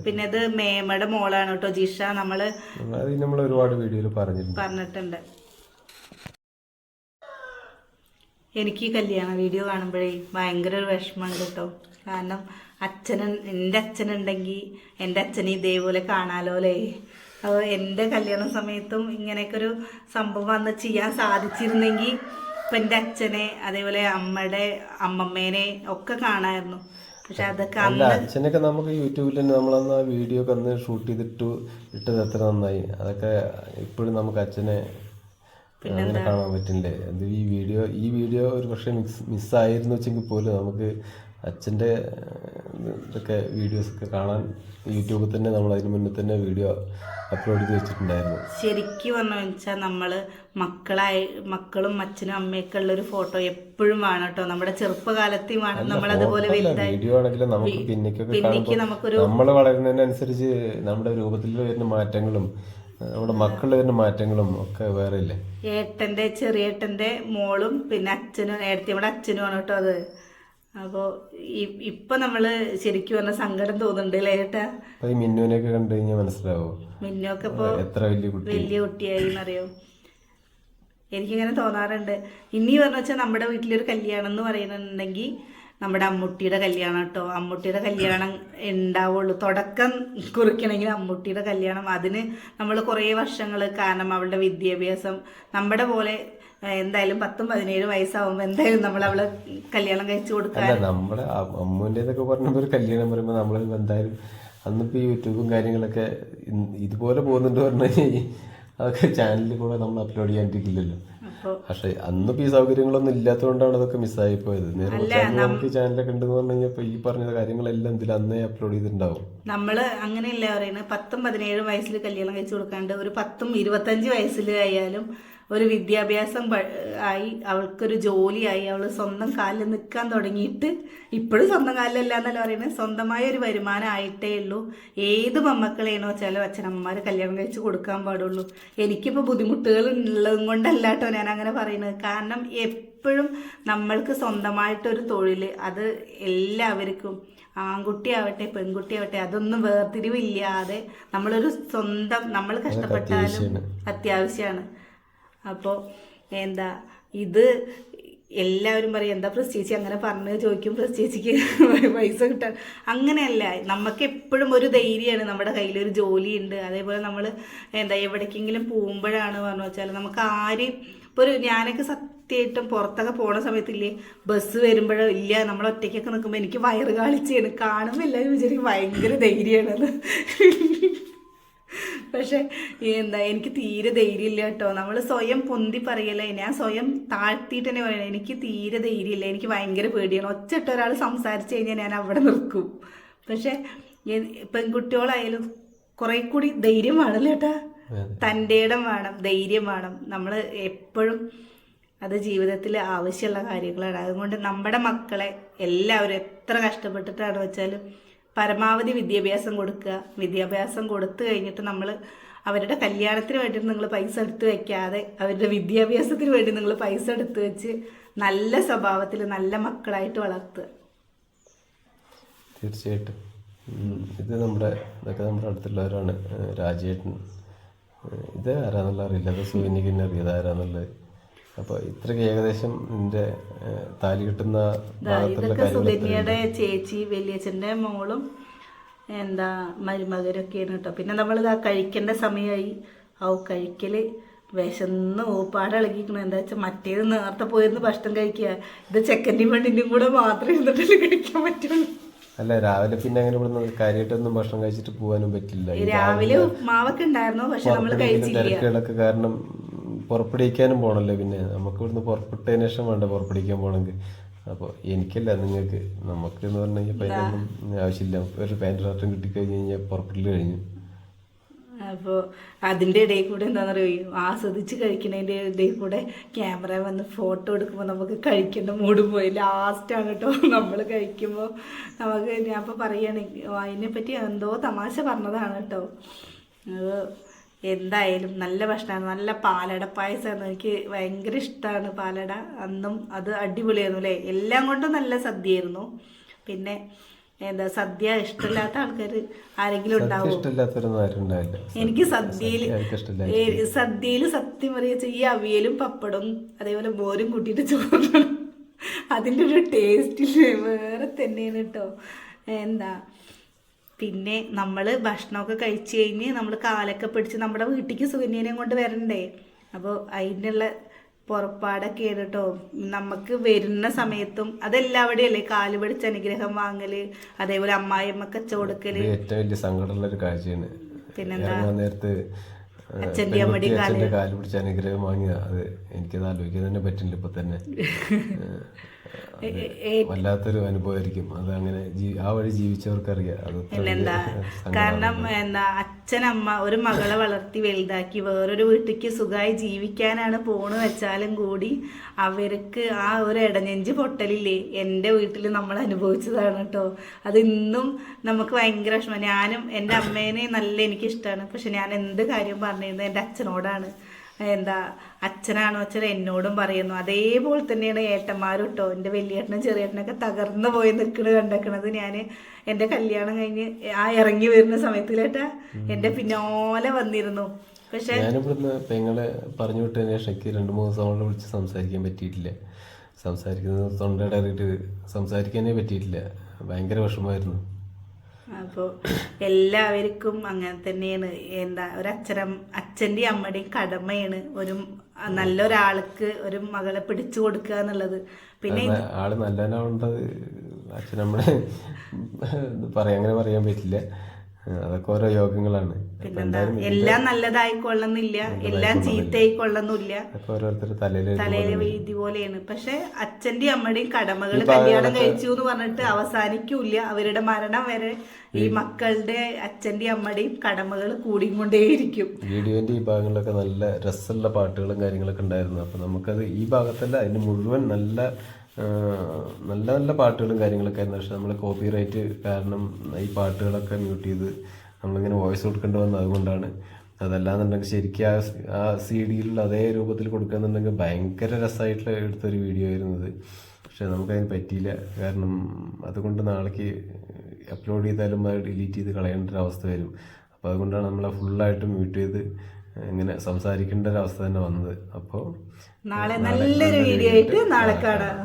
പിന്നെ അത് മേമയുടെ മോളാണ് കേട്ടോ ജിഷ. നമ്മൾ നമ്മൾ ഒരുപാട് വീഡിയോയിൽ പറഞ്ഞിട്ടുണ്ട്. പറഞ്ഞിട്ടുണ്ട്. എനിക്ക് ഈ കല്യാണ വീഡിയോ കാണുമ്പോഴേ ഭയങ്കര ഒരു വിഷമമുണ്ട് കേട്ടോ. കാരണം അച്ഛനും എന്റെ അച്ഛനുണ്ടെങ്കിൽ എന്റെ അച്ഛനെ ഇതേപോലെ കാണാലോ അല്ലേ അപ്പോൾ എന്റെ കല്യാണ സമയത്തും ഇങ്ങനെയൊക്കെ ഒരു സംഭവം അന്ന് ചെയ്യാൻ സാധിച്ചിരുന്നെങ്കിൽ ഇപ്പം എന്റെ അച്ഛനെ അതേപോലെ അമ്മയുടെ അമ്മമ്മേനെ ഒക്കെ കാണാമായിരുന്നു പക്ഷെ അതൊക്കെ അല്ല അച്ഛനൊക്കെ നമുക്ക് യൂട്യൂബിൽ തന്നെ നമ്മളന്ന് ആ വീഡിയോ ഒക്കെ അന്ന് ഷൂട്ട് ചെയ്തിട്ട് ഇട്ടത് എത്ര നന്നായി. അതൊക്കെ ഇപ്പോഴും നമുക്ക് അച്ഛനെ അങ്ങനെ കാണാൻ പറ്റില്ലേ? അത് ഈ വീഡിയോ ഈ വീഡിയോ ഒരു പക്ഷേ മിസ് മിസ്സായിരുന്നു വെച്ചെങ്കിൽ പോലും നമുക്ക് അച്ഛന്റെ ഇതൊക്കെ വീഡിയോസൊക്കെ കാണാൻ യൂട്യൂബിൽ തന്നെ നമ്മൾ അതിന് മുന്നേ തന്നെ വീഡിയോ അപ്ലോഡ് ചെയ്ത് വെച്ചിട്ടുണ്ടായിരുന്നു. ശരിക്കും പറഞ്ഞു വെച്ചാൽ നമ്മൾ മക്കളായി മക്കളും അച്ഛനും അമ്മയൊക്കെ ഉള്ള ഒരു ഫോട്ടോ എപ്പോഴും വേണം കേട്ടോ നമ്മുടെ ചെറുപ്പകാലത്തെയും വേണം. നമ്മൾ അതുപോലെ വീഡിയോ ആണെങ്കിലും നമുക്ക് പിന്നിക്കൊക്കെ നമുക്കൊരു നമ്മൾ വളരുന്നതിനനുസരിച്ച് നമ്മുടെ രൂപത്തിൽ വരുന്ന മാറ്റങ്ങളും നമ്മുടെ മക്കളുടെ വരുന്ന മാറ്റങ്ങളും ഒക്കെ വേറെ ഇല്ലേ ഏട്ടന്റെ ചെറിയേട്ടന്റെ മോളും പിന്നെ അച്ഛനും നമ്മുടെ അച്ഛനുമാണ് കേട്ടോ അത്. അപ്പോൾ ഇപ്പൊ നമ്മൾ ശരിക്കും പറഞ്ഞ സങ്കടം തോന്നുന്നുണ്ട് മിന്നുവിനെയൊക്കെ കണ്ടു കഴിഞ്ഞാൽ മനസ്സിലാവോ? മിന്നൊക്കെ ഇപ്പൊ എത്ര വലിയ വലിയ കുട്ടിയായി എന്നറിയോ? എനിക്കിങ്ങനെ തോന്നാറുണ്ട്. ഇനി പറഞ്ഞു വെച്ചാൽ നമ്മുടെ വീട്ടിലൊരു കല്യാണം എന്ന് പറയുന്നുണ്ടെങ്കിൽ നമ്മുടെ അമ്മുട്ടിയുടെ കല്യാണം കേട്ടോ. അമ്മുട്ടിയുടെ കല്യാണം ഉണ്ടാവുള്ളൂ തുടക്കം കുറിക്കണമെങ്കിൽ അമ്മുട്ടിയുടെ കല്യാണം. അതിന് നമ്മൾ കുറേ വർഷങ്ങൾ കാരണം അവളുടെ വിദ്യാഭ്യാസം. നമ്മുടെ പോലെ എന്തായാലും പത്തും പതിനേഴ് വയസ്സാവുമ്പോൾ എന്തായാലും നമ്മൾ അവളെ കല്യാണം കഴിച്ചു കൊടുക്കാൻ. നമ്മളെ നമ്മുടെ അമ്മൂന്റെതൊക്കെ പറഞ്ഞപ്പോൾ ഒരു കല്യാണം പറയുമ്പോൾ നമ്മൾ എന്തായാലും അന്നിപ്പോൾ ഈ യൂട്യൂബും കാര്യങ്ങളൊക്കെ ഇതുപോലെ പോകുന്നുണ്ട് പറഞ്ഞു കഴിഞ്ഞാൽ അതൊക്കെ ചാനലിൽ കൂടെ നമ്മൾ അപ്ലോഡ് ചെയ്യാണ്ടിരിക്കില്ലല്ലോ. പക്ഷെ അന്ന് ഈ സൗകര്യങ്ങളൊന്നും ഇല്ലാത്തതുകൊണ്ടാണ് അതൊക്കെ മിസ്സായി പോയത്. നമുക്ക് ചാനലൊക്കെ ഉണ്ടെന്ന് പറഞ്ഞു കഴിഞ്ഞാൽ ഈ പറഞ്ഞ കാര്യങ്ങളെല്ലാം ഇതിൽ അന്നേ അപ്ലോഡ് ചെയ്തിട്ടുണ്ടാവും. നമ്മൾ അങ്ങനെയല്ല പറയുന്നത് പത്തും പതിനേഴും വയസ്സിൽ കല്യാണം കഴിച്ചു കൊടുക്കാണ്ട് ഒരു പത്തും ഇരുപത്തഞ്ച് വയസ്സിൽ ആയാലും ഒരു വിദ്യാഭ്യാസം ആയി അവൾക്കൊരു ജോലിയായി അവൾ സ്വന്തം കാലിൽ നിൽക്കാൻ തുടങ്ങിയിട്ട് ഇപ്പോഴും സ്വന്തം കാലിലല്ല എന്നല്ല പറയുന്നത് സ്വന്തമായ ഒരു വരുമാനം ആയിട്ടേ ഉള്ളൂ. ഏത് മമ്മക്കളെയാണോ വെച്ചാലും അച്ഛനമ്മമാർ കല്യാണം കഴിച്ച് കൊടുക്കാൻ പാടുള്ളൂ. എനിക്കിപ്പോൾ ബുദ്ധിമുട്ടുകൾ ഉള്ളതും കൊണ്ടല്ല കേട്ടോ ഞാൻ അങ്ങനെ പറയുന്നത്. കാരണം എപ്പോഴും നമ്മൾക്ക് സ്വന്തമായിട്ടൊരു തൊഴിൽ അത് എല്ലാവർക്കും. ആൺകുട്ടിയാവട്ടെ പെൺകുട്ടിയാവട്ടെ അതൊന്നും വേർതിരിവില്ലാതെ നമ്മളൊരു സ്വന്തം നമ്മൾ കഷ്ടപ്പെട്ടാലും അത്യാവശ്യമാണ് അപ്പോൾ എന്താ ഇത് എല്ലാവരും പറയും എന്താ പ്രസ്റ്റേച്ചി അങ്ങനെ പറഞ്ഞ് ചോദിക്കും പ്രസ്റ്റേച്ചിക്ക് പൈസ കിട്ടാൻ. അങ്ങനെയല്ല നമുക്ക് എപ്പോഴും ഒരു ധൈര്യമാണ് നമ്മുടെ കയ്യിൽ ഒരു ജോലിയുണ്ട്. അതേപോലെ നമ്മൾ എന്താ എവിടേക്കെങ്കിലും പോകുമ്പോഴാണ് പറഞ്ഞു വെച്ചാൽ നമുക്ക് ആരെയും ഇപ്പോൾ ഒരു ഞാനൊക്കെ സത്യമായിട്ടും പുറത്തൊക്കെ പോണ സമയത്തില്ലേ ബസ് വരുമ്പോഴോ ഇല്ല നമ്മൾ ഒറ്റയ്ക്കൊക്കെ നിൽക്കുമ്പോൾ എനിക്ക് വയറ് കാളിച്ചാണ്. കാണുമ്പോൾ എല്ലാവരും വിചാരിക്കും ഭയങ്കര ധൈര്യമാണത് പക്ഷെ എന്താ എനിക്ക് തീരെ ധൈര്യമില്ല കേട്ടോ. നമ്മൾ സ്വയം പൊന്തി പറയല്ലേ? ഞാൻ സ്വയം താഴ്ത്തിയിട്ട് തന്നെ പറയണേ എനിക്ക് തീരെ ധൈര്യമില്ല. എനിക്ക് ഭയങ്കര പേടിയാണ്. ഒച്ചയിട്ട് ഒരാൾ സംസാരിച്ചു കഴിഞ്ഞാൽ ഞാൻ അവിടെ നിൽക്കും. പക്ഷെ പെൺകുട്ടികളായാലും കുറെ കൂടി ധൈര്യം വേണമല്ലോ ചേട്ടാ തന്റെ ഇടം വേണം ധൈര്യം വേണം. നമ്മൾ എപ്പോഴും അത് ജീവിതത്തിൽ ആവശ്യമുള്ള കാര്യങ്ങളാണ്. അതുകൊണ്ട് നമ്മുടെ മക്കളെ എല്ലാവരും എത്ര കഷ്ടപ്പെട്ടിട്ടാണ് വെച്ചാലും പരമാവധി വിദ്യാഭ്യാസം കൊടുക്കുക. വിദ്യാഭ്യാസം കൊടുത്തു കഴിഞ്ഞിട്ട് നമ്മൾ അവരുടെ കല്യാണത്തിന് വേണ്ടിയിട്ട് നിങ്ങൾ പൈസ എടുത്തു വെക്കാതെ അവരുടെ വിദ്യാഭ്യാസത്തിന് വേണ്ടി നിങ്ങൾ പൈസ എടുത്തു വെച്ച് നല്ല സ്വഭാവത്തിൽ നല്ല മക്കളായിട്ട് വളർത്തുക. തീർച്ചയായിട്ടും. ഇത് നമ്മുടെ ഇതൊക്കെ നമ്മുടെ അടുത്തുള്ളവരാണ് രാജേട്ടൻ. ഇത് ആരാന്നുള്ള അറിയില്ല. അത് സൂര്യനിക്ക് തന്നെ അറിയാം. ആരാന്നുള്ളത്. അപ്പോൾ ഇത്രയ്ക്ക് ഏകദേശം നിന്റെ താലി കിട്ടുന്ന ഇതൊക്കെ കാര്യങ്ങൾ സുകന്യയുടെ ചേച്ചി വലിയച്ഛന്റെ മോളും എന്താ മരുമകരൊക്കെയാണ് കേട്ടോ. പിന്നെ നമ്മൾ ഇതാ കഴിക്കേണ്ട സമയമായി ആ കഴിക്കൽ. വിശന്ന് ഓപ്പാട് ഇളകിക്കണം എന്താ വെച്ചാൽ മറ്റേത് നേരത്തെ പോയിരുന്ന് ഭക്ഷണം കഴിക്കുക. ഇത് ചെക്കന്റെയും പെണ്ണിന്റെയും കൂടെ മാത്രമേ ഇരുന്നിട്ടല്ലേ കഴിക്കാൻ പറ്റുള്ളൂ. അല്ല രാവിലെ പിന്നെ അങ്ങനെ ഇവിടുന്ന് കാര്യമായിട്ടൊന്നും ഭക്ഷണം കഴിച്ചിട്ട് പോകാനും പറ്റില്ല. രാവിലെ മാവൊക്കെ ഉണ്ടായിരുന്നു. പക്ഷെ നമ്മൾ കഴിച്ചില്ല. കാരണം പുറപ്പെടുവിക്കാനും പോകണല്ലോ പിന്നെ? നമുക്ക് ഇവിടുന്ന് പുറപ്പെട്ടതിന് ശേഷം വേണ്ട പുറപ്പെടുവിക്കാൻ പോകണമെങ്കിൽ അപ്പോൾ എനിക്കല്ല നിങ്ങൾക്ക് നമുക്ക് എന്ന് പറഞ്ഞു കഴിഞ്ഞാൽ അതിനൊന്നും ആവശ്യമില്ല. ഒരു പാന്റ് ഷർട്ടും കിട്ടിക്കഴിഞ്ഞ് കഴിഞ്ഞാൽ പുറപ്പെടൽ കഴിഞ്ഞു. അപ്പോൾ അതിന്റെ ഇടയിൽ കൂടെ എന്താണെന്ന് അറിയോ ആസ്വദിച്ച് കഴിക്കുന്നതിന്റെ ഇടയിൽ കൂടെ ക്യാമറ വന്ന് ഫോട്ടോ എടുക്കുമ്പോൾ നമുക്ക് കഴിക്കേണ്ട മൂഡ് പോയി. ലാസ്റ്റാണ് കേട്ടോ. നമ്മൾ കഴിക്കുമ്പോൾ നമുക്ക് ഞാൻ ഇപ്പോൾ പറയുകയാണെങ്കിൽ അതിനെപ്പറ്റി എന്തോ തമാശ പറഞ്ഞതാണ് കേട്ടോ. അത് എന്തായാലും നല്ല ഭക്ഷണമാണ് നല്ല പാലട പായസമാണ് എനിക്ക് ഭയങ്കര ഇഷ്ടമാണ് പാലട. അന്നും അത് അടിപൊളിയായിരുന്നു അല്ലേ? എല്ലാം കൊണ്ടും നല്ല സദ്യയായിരുന്നു. പിന്നെ എന്താ സദ്യ ഇഷ്ടമില്ലാത്ത ആൾക്കാർ ആരെങ്കിലും ഉണ്ടാവും? എനിക്ക് സദ്യയിൽ സദ്യയിൽ സത്യം പറയുക ഈ അവിയലും പപ്പടവും അതേപോലെ മോരും കൂട്ടിയിട്ട് ചോറും അതിന്റെ ഒരു ടേസ്റ്റിൽ വേറെ തന്നെയാണ് കേട്ടോ. എന്താ പിന്നെ നമ്മൾ ഭക്ഷണമൊക്കെ കഴിച്ച് കഴിഞ്ഞ് നമ്മൾ കാലൊക്കെ പിടിച്ച് നമ്മുടെ വീട്ടിലേക്ക് സുകന്യനെയും കൊണ്ട് വരണ്ടേ? അപ്പോൾ അതിനുള്ള പുറപ്പാടൊക്കെയാണ് കേട്ടോ നമുക്ക് വരുന്ന സമയത്തും അതെല്ലാവിടെയും അല്ലേ കാൽ പിടിച്ച് അനുഗ്രഹം വാങ്ങൽ അതേപോലെ അമ്മായിയമ്മ കച്ച കൊടുക്കൽ ഏറ്റവും വലിയ സങ്കടമുള്ള ഒരു കാഴ്ചയാണ് പിന്നെന്താ? നേരത്ത് അച്ഛന്റെ അമ്മടി കാൽ പിടിച്ച് അനുഗ്രഹം വാങ്ങിയ അത് എനിക്കത് ആലോചിക്കാൻ തന്നെ പറ്റില്ല ഇപ്പൊ തന്നെ. വല്ലാത്തൊരു അനുഭവമായിരിക്കും. അത് അങ്ങനെ ആ വഴി ജീവിച്ചവർക്കറിയാം. പിന്നെന്താ. കാരണം എന്താ അച്ഛനമ്മ ഒരു മകളെ വളർത്തി വലുതാക്കി വേറൊരു വീട്ടിലേക്ക് സുഖമായി ജീവിക്കാനാണ് പോണ് വെച്ചാലും കൂടി അവർക്ക് ആ ഒരു ഇടഞ്ഞെഞ്ച് പൊട്ടലില്ലേ? എന്റെ വീട്ടിൽ നമ്മൾ അനുഭവിച്ചതാണ് കേട്ടോ. അത് ഇന്നും നമുക്ക് ഭയങ്കര വിഷമം. ഞാനും എന്റെ അമ്മേനെ നല്ല എനിക്കിഷ്ടമാണ് പക്ഷെ ഞാൻ എന്ത് കാര്യം പറഞ്ഞിരുന്നത് എന്റെ അച്ഛനോടാണ്. എന്താ അച്ഛനാണോ അച്ഛൻ എന്നോടും പറയുന്നു. അതേപോലെ തന്നെയാണ് ഏട്ടന്മാരും കേട്ടോ എന്റെ വലിയേട്ടനും ചെറിയേട്ടനൊക്കെ തകർന്നു പോയി നിൽക്കണ കണ്ടേക്കണത് ഞാൻ എന്റെ കല്യാണം കഴിഞ്ഞ് ആ ഇറങ്ങി വരുന്ന സമയത്തിലേട്ടാ എന്റെ പിന്നാലെ വന്നിരുന്നു. പക്ഷേ ഞാനിവിടുന്ന് പെങ്ങളെ പറഞ്ഞു വിട്ടതിന് ശേഷം രണ്ട് മൂന്ന് ദിവസം വിളിച്ച് സംസാരിക്കാൻ പറ്റിയിട്ടില്ല. സംസാരിക്കുന്നത് തൊണ്ടയുടെ സംസാരിക്കാനേ പറ്റിയിട്ടില്ല. ഭയങ്കര വിഷമമായിരുന്നു. അപ്പോൾ എല്ലാവർക്കും അങ്ങനെ തന്നെയാണ്. എന്താ ഒരു അച്ഛനം അച്ഛന്റെയും അമ്മയുടെയും കടമയാണ്. ഒരു നല്ലൊരാൾക്ക് ഒരു മകളെ പിടിച്ചു കൊടുക്കുക എന്നുള്ളത്. പിന്നെ ആൾ നല്ലവനാവേണ്ടത് അച്ഛനമ്മളെ പറയാ അങ്ങനെ പറയാൻ പറ്റില്ല. അതൊക്കെ ഓരോ യോഗങ്ങളാണ്. എല്ലാം നല്ലതായി കൊള്ളുന്നില്ല എല്ലാം ഓരോരുത്തരുടെ തലയിൽ തലയിലെ വീതി പോലെയാണ്. പക്ഷെ അച്ഛന്റെയും അമ്മയുടെയും കടമകൾ കല്യാണം കഴിച്ചു എന്ന് പറഞ്ഞിട്ട് അവസാനിക്കൂല അവരുടെ മരണം വരെ ഈ മക്കളുടെ അച്ഛന്റെയും അമ്മയുടെയും കടമകൾ കൂടിക്കൊണ്ടേയിരിക്കും. വീഡിയോന്റെ ഈ ഭാഗങ്ങളിലൊക്കെ നല്ല രസമുള്ള പാട്ടുകളും കാര്യങ്ങളൊക്കെ ഉണ്ടായിരുന്നു. അപ്പൊ നമുക്കത് ഈ ഭാഗത്തല്ല അതിന് മുഴുവൻ നല്ല നല്ല നല്ല പാട്ടുകളും കാര്യങ്ങളൊക്കെ ആയിരുന്നു. പക്ഷെ നമ്മൾ കോപ്പി റൈറ്റ് കാരണം ഈ പാട്ടുകളൊക്കെ മ്യൂട്ട് ചെയ്ത് നമ്മളിങ്ങനെ വോയിസ് കൊടുക്കേണ്ടി വന്നത് അതുകൊണ്ടാണ്. അതല്ലാന്നുണ്ടെങ്കിൽ ശരിക്കും ആ ആ സി ഡിയിലുള്ള അതേ രൂപത്തിൽ കൊടുക്കുകയെന്നുണ്ടെങ്കിൽ ഭയങ്കര രസമായിട്ടുള്ള എടുത്തൊരു വീഡിയോ ആയിരുന്നു അത് പക്ഷെ നമുക്കതിന് പറ്റിയില്ല. കാരണം അതുകൊണ്ട് നാളേക്ക് അപ്ലോഡ് ചെയ്താലും അത് ഡിലീറ്റ് ചെയ്ത് കളയേണ്ട ഒരു അവസ്ഥ വരും. അപ്പോൾ അതുകൊണ്ടാണ് നമ്മളെ ഫുള്ളായിട്ട് മ്യൂട്ട് ചെയ്ത് ഇങ്ങനെ സംസാരിക്കേണ്ട ഒരു അവസ്ഥ തന്നെ വന്നത്. അപ്പോൾ നാളെ നല്ലൊരു വീഡിയോ ആയിട്ട് നാളെ കാണാം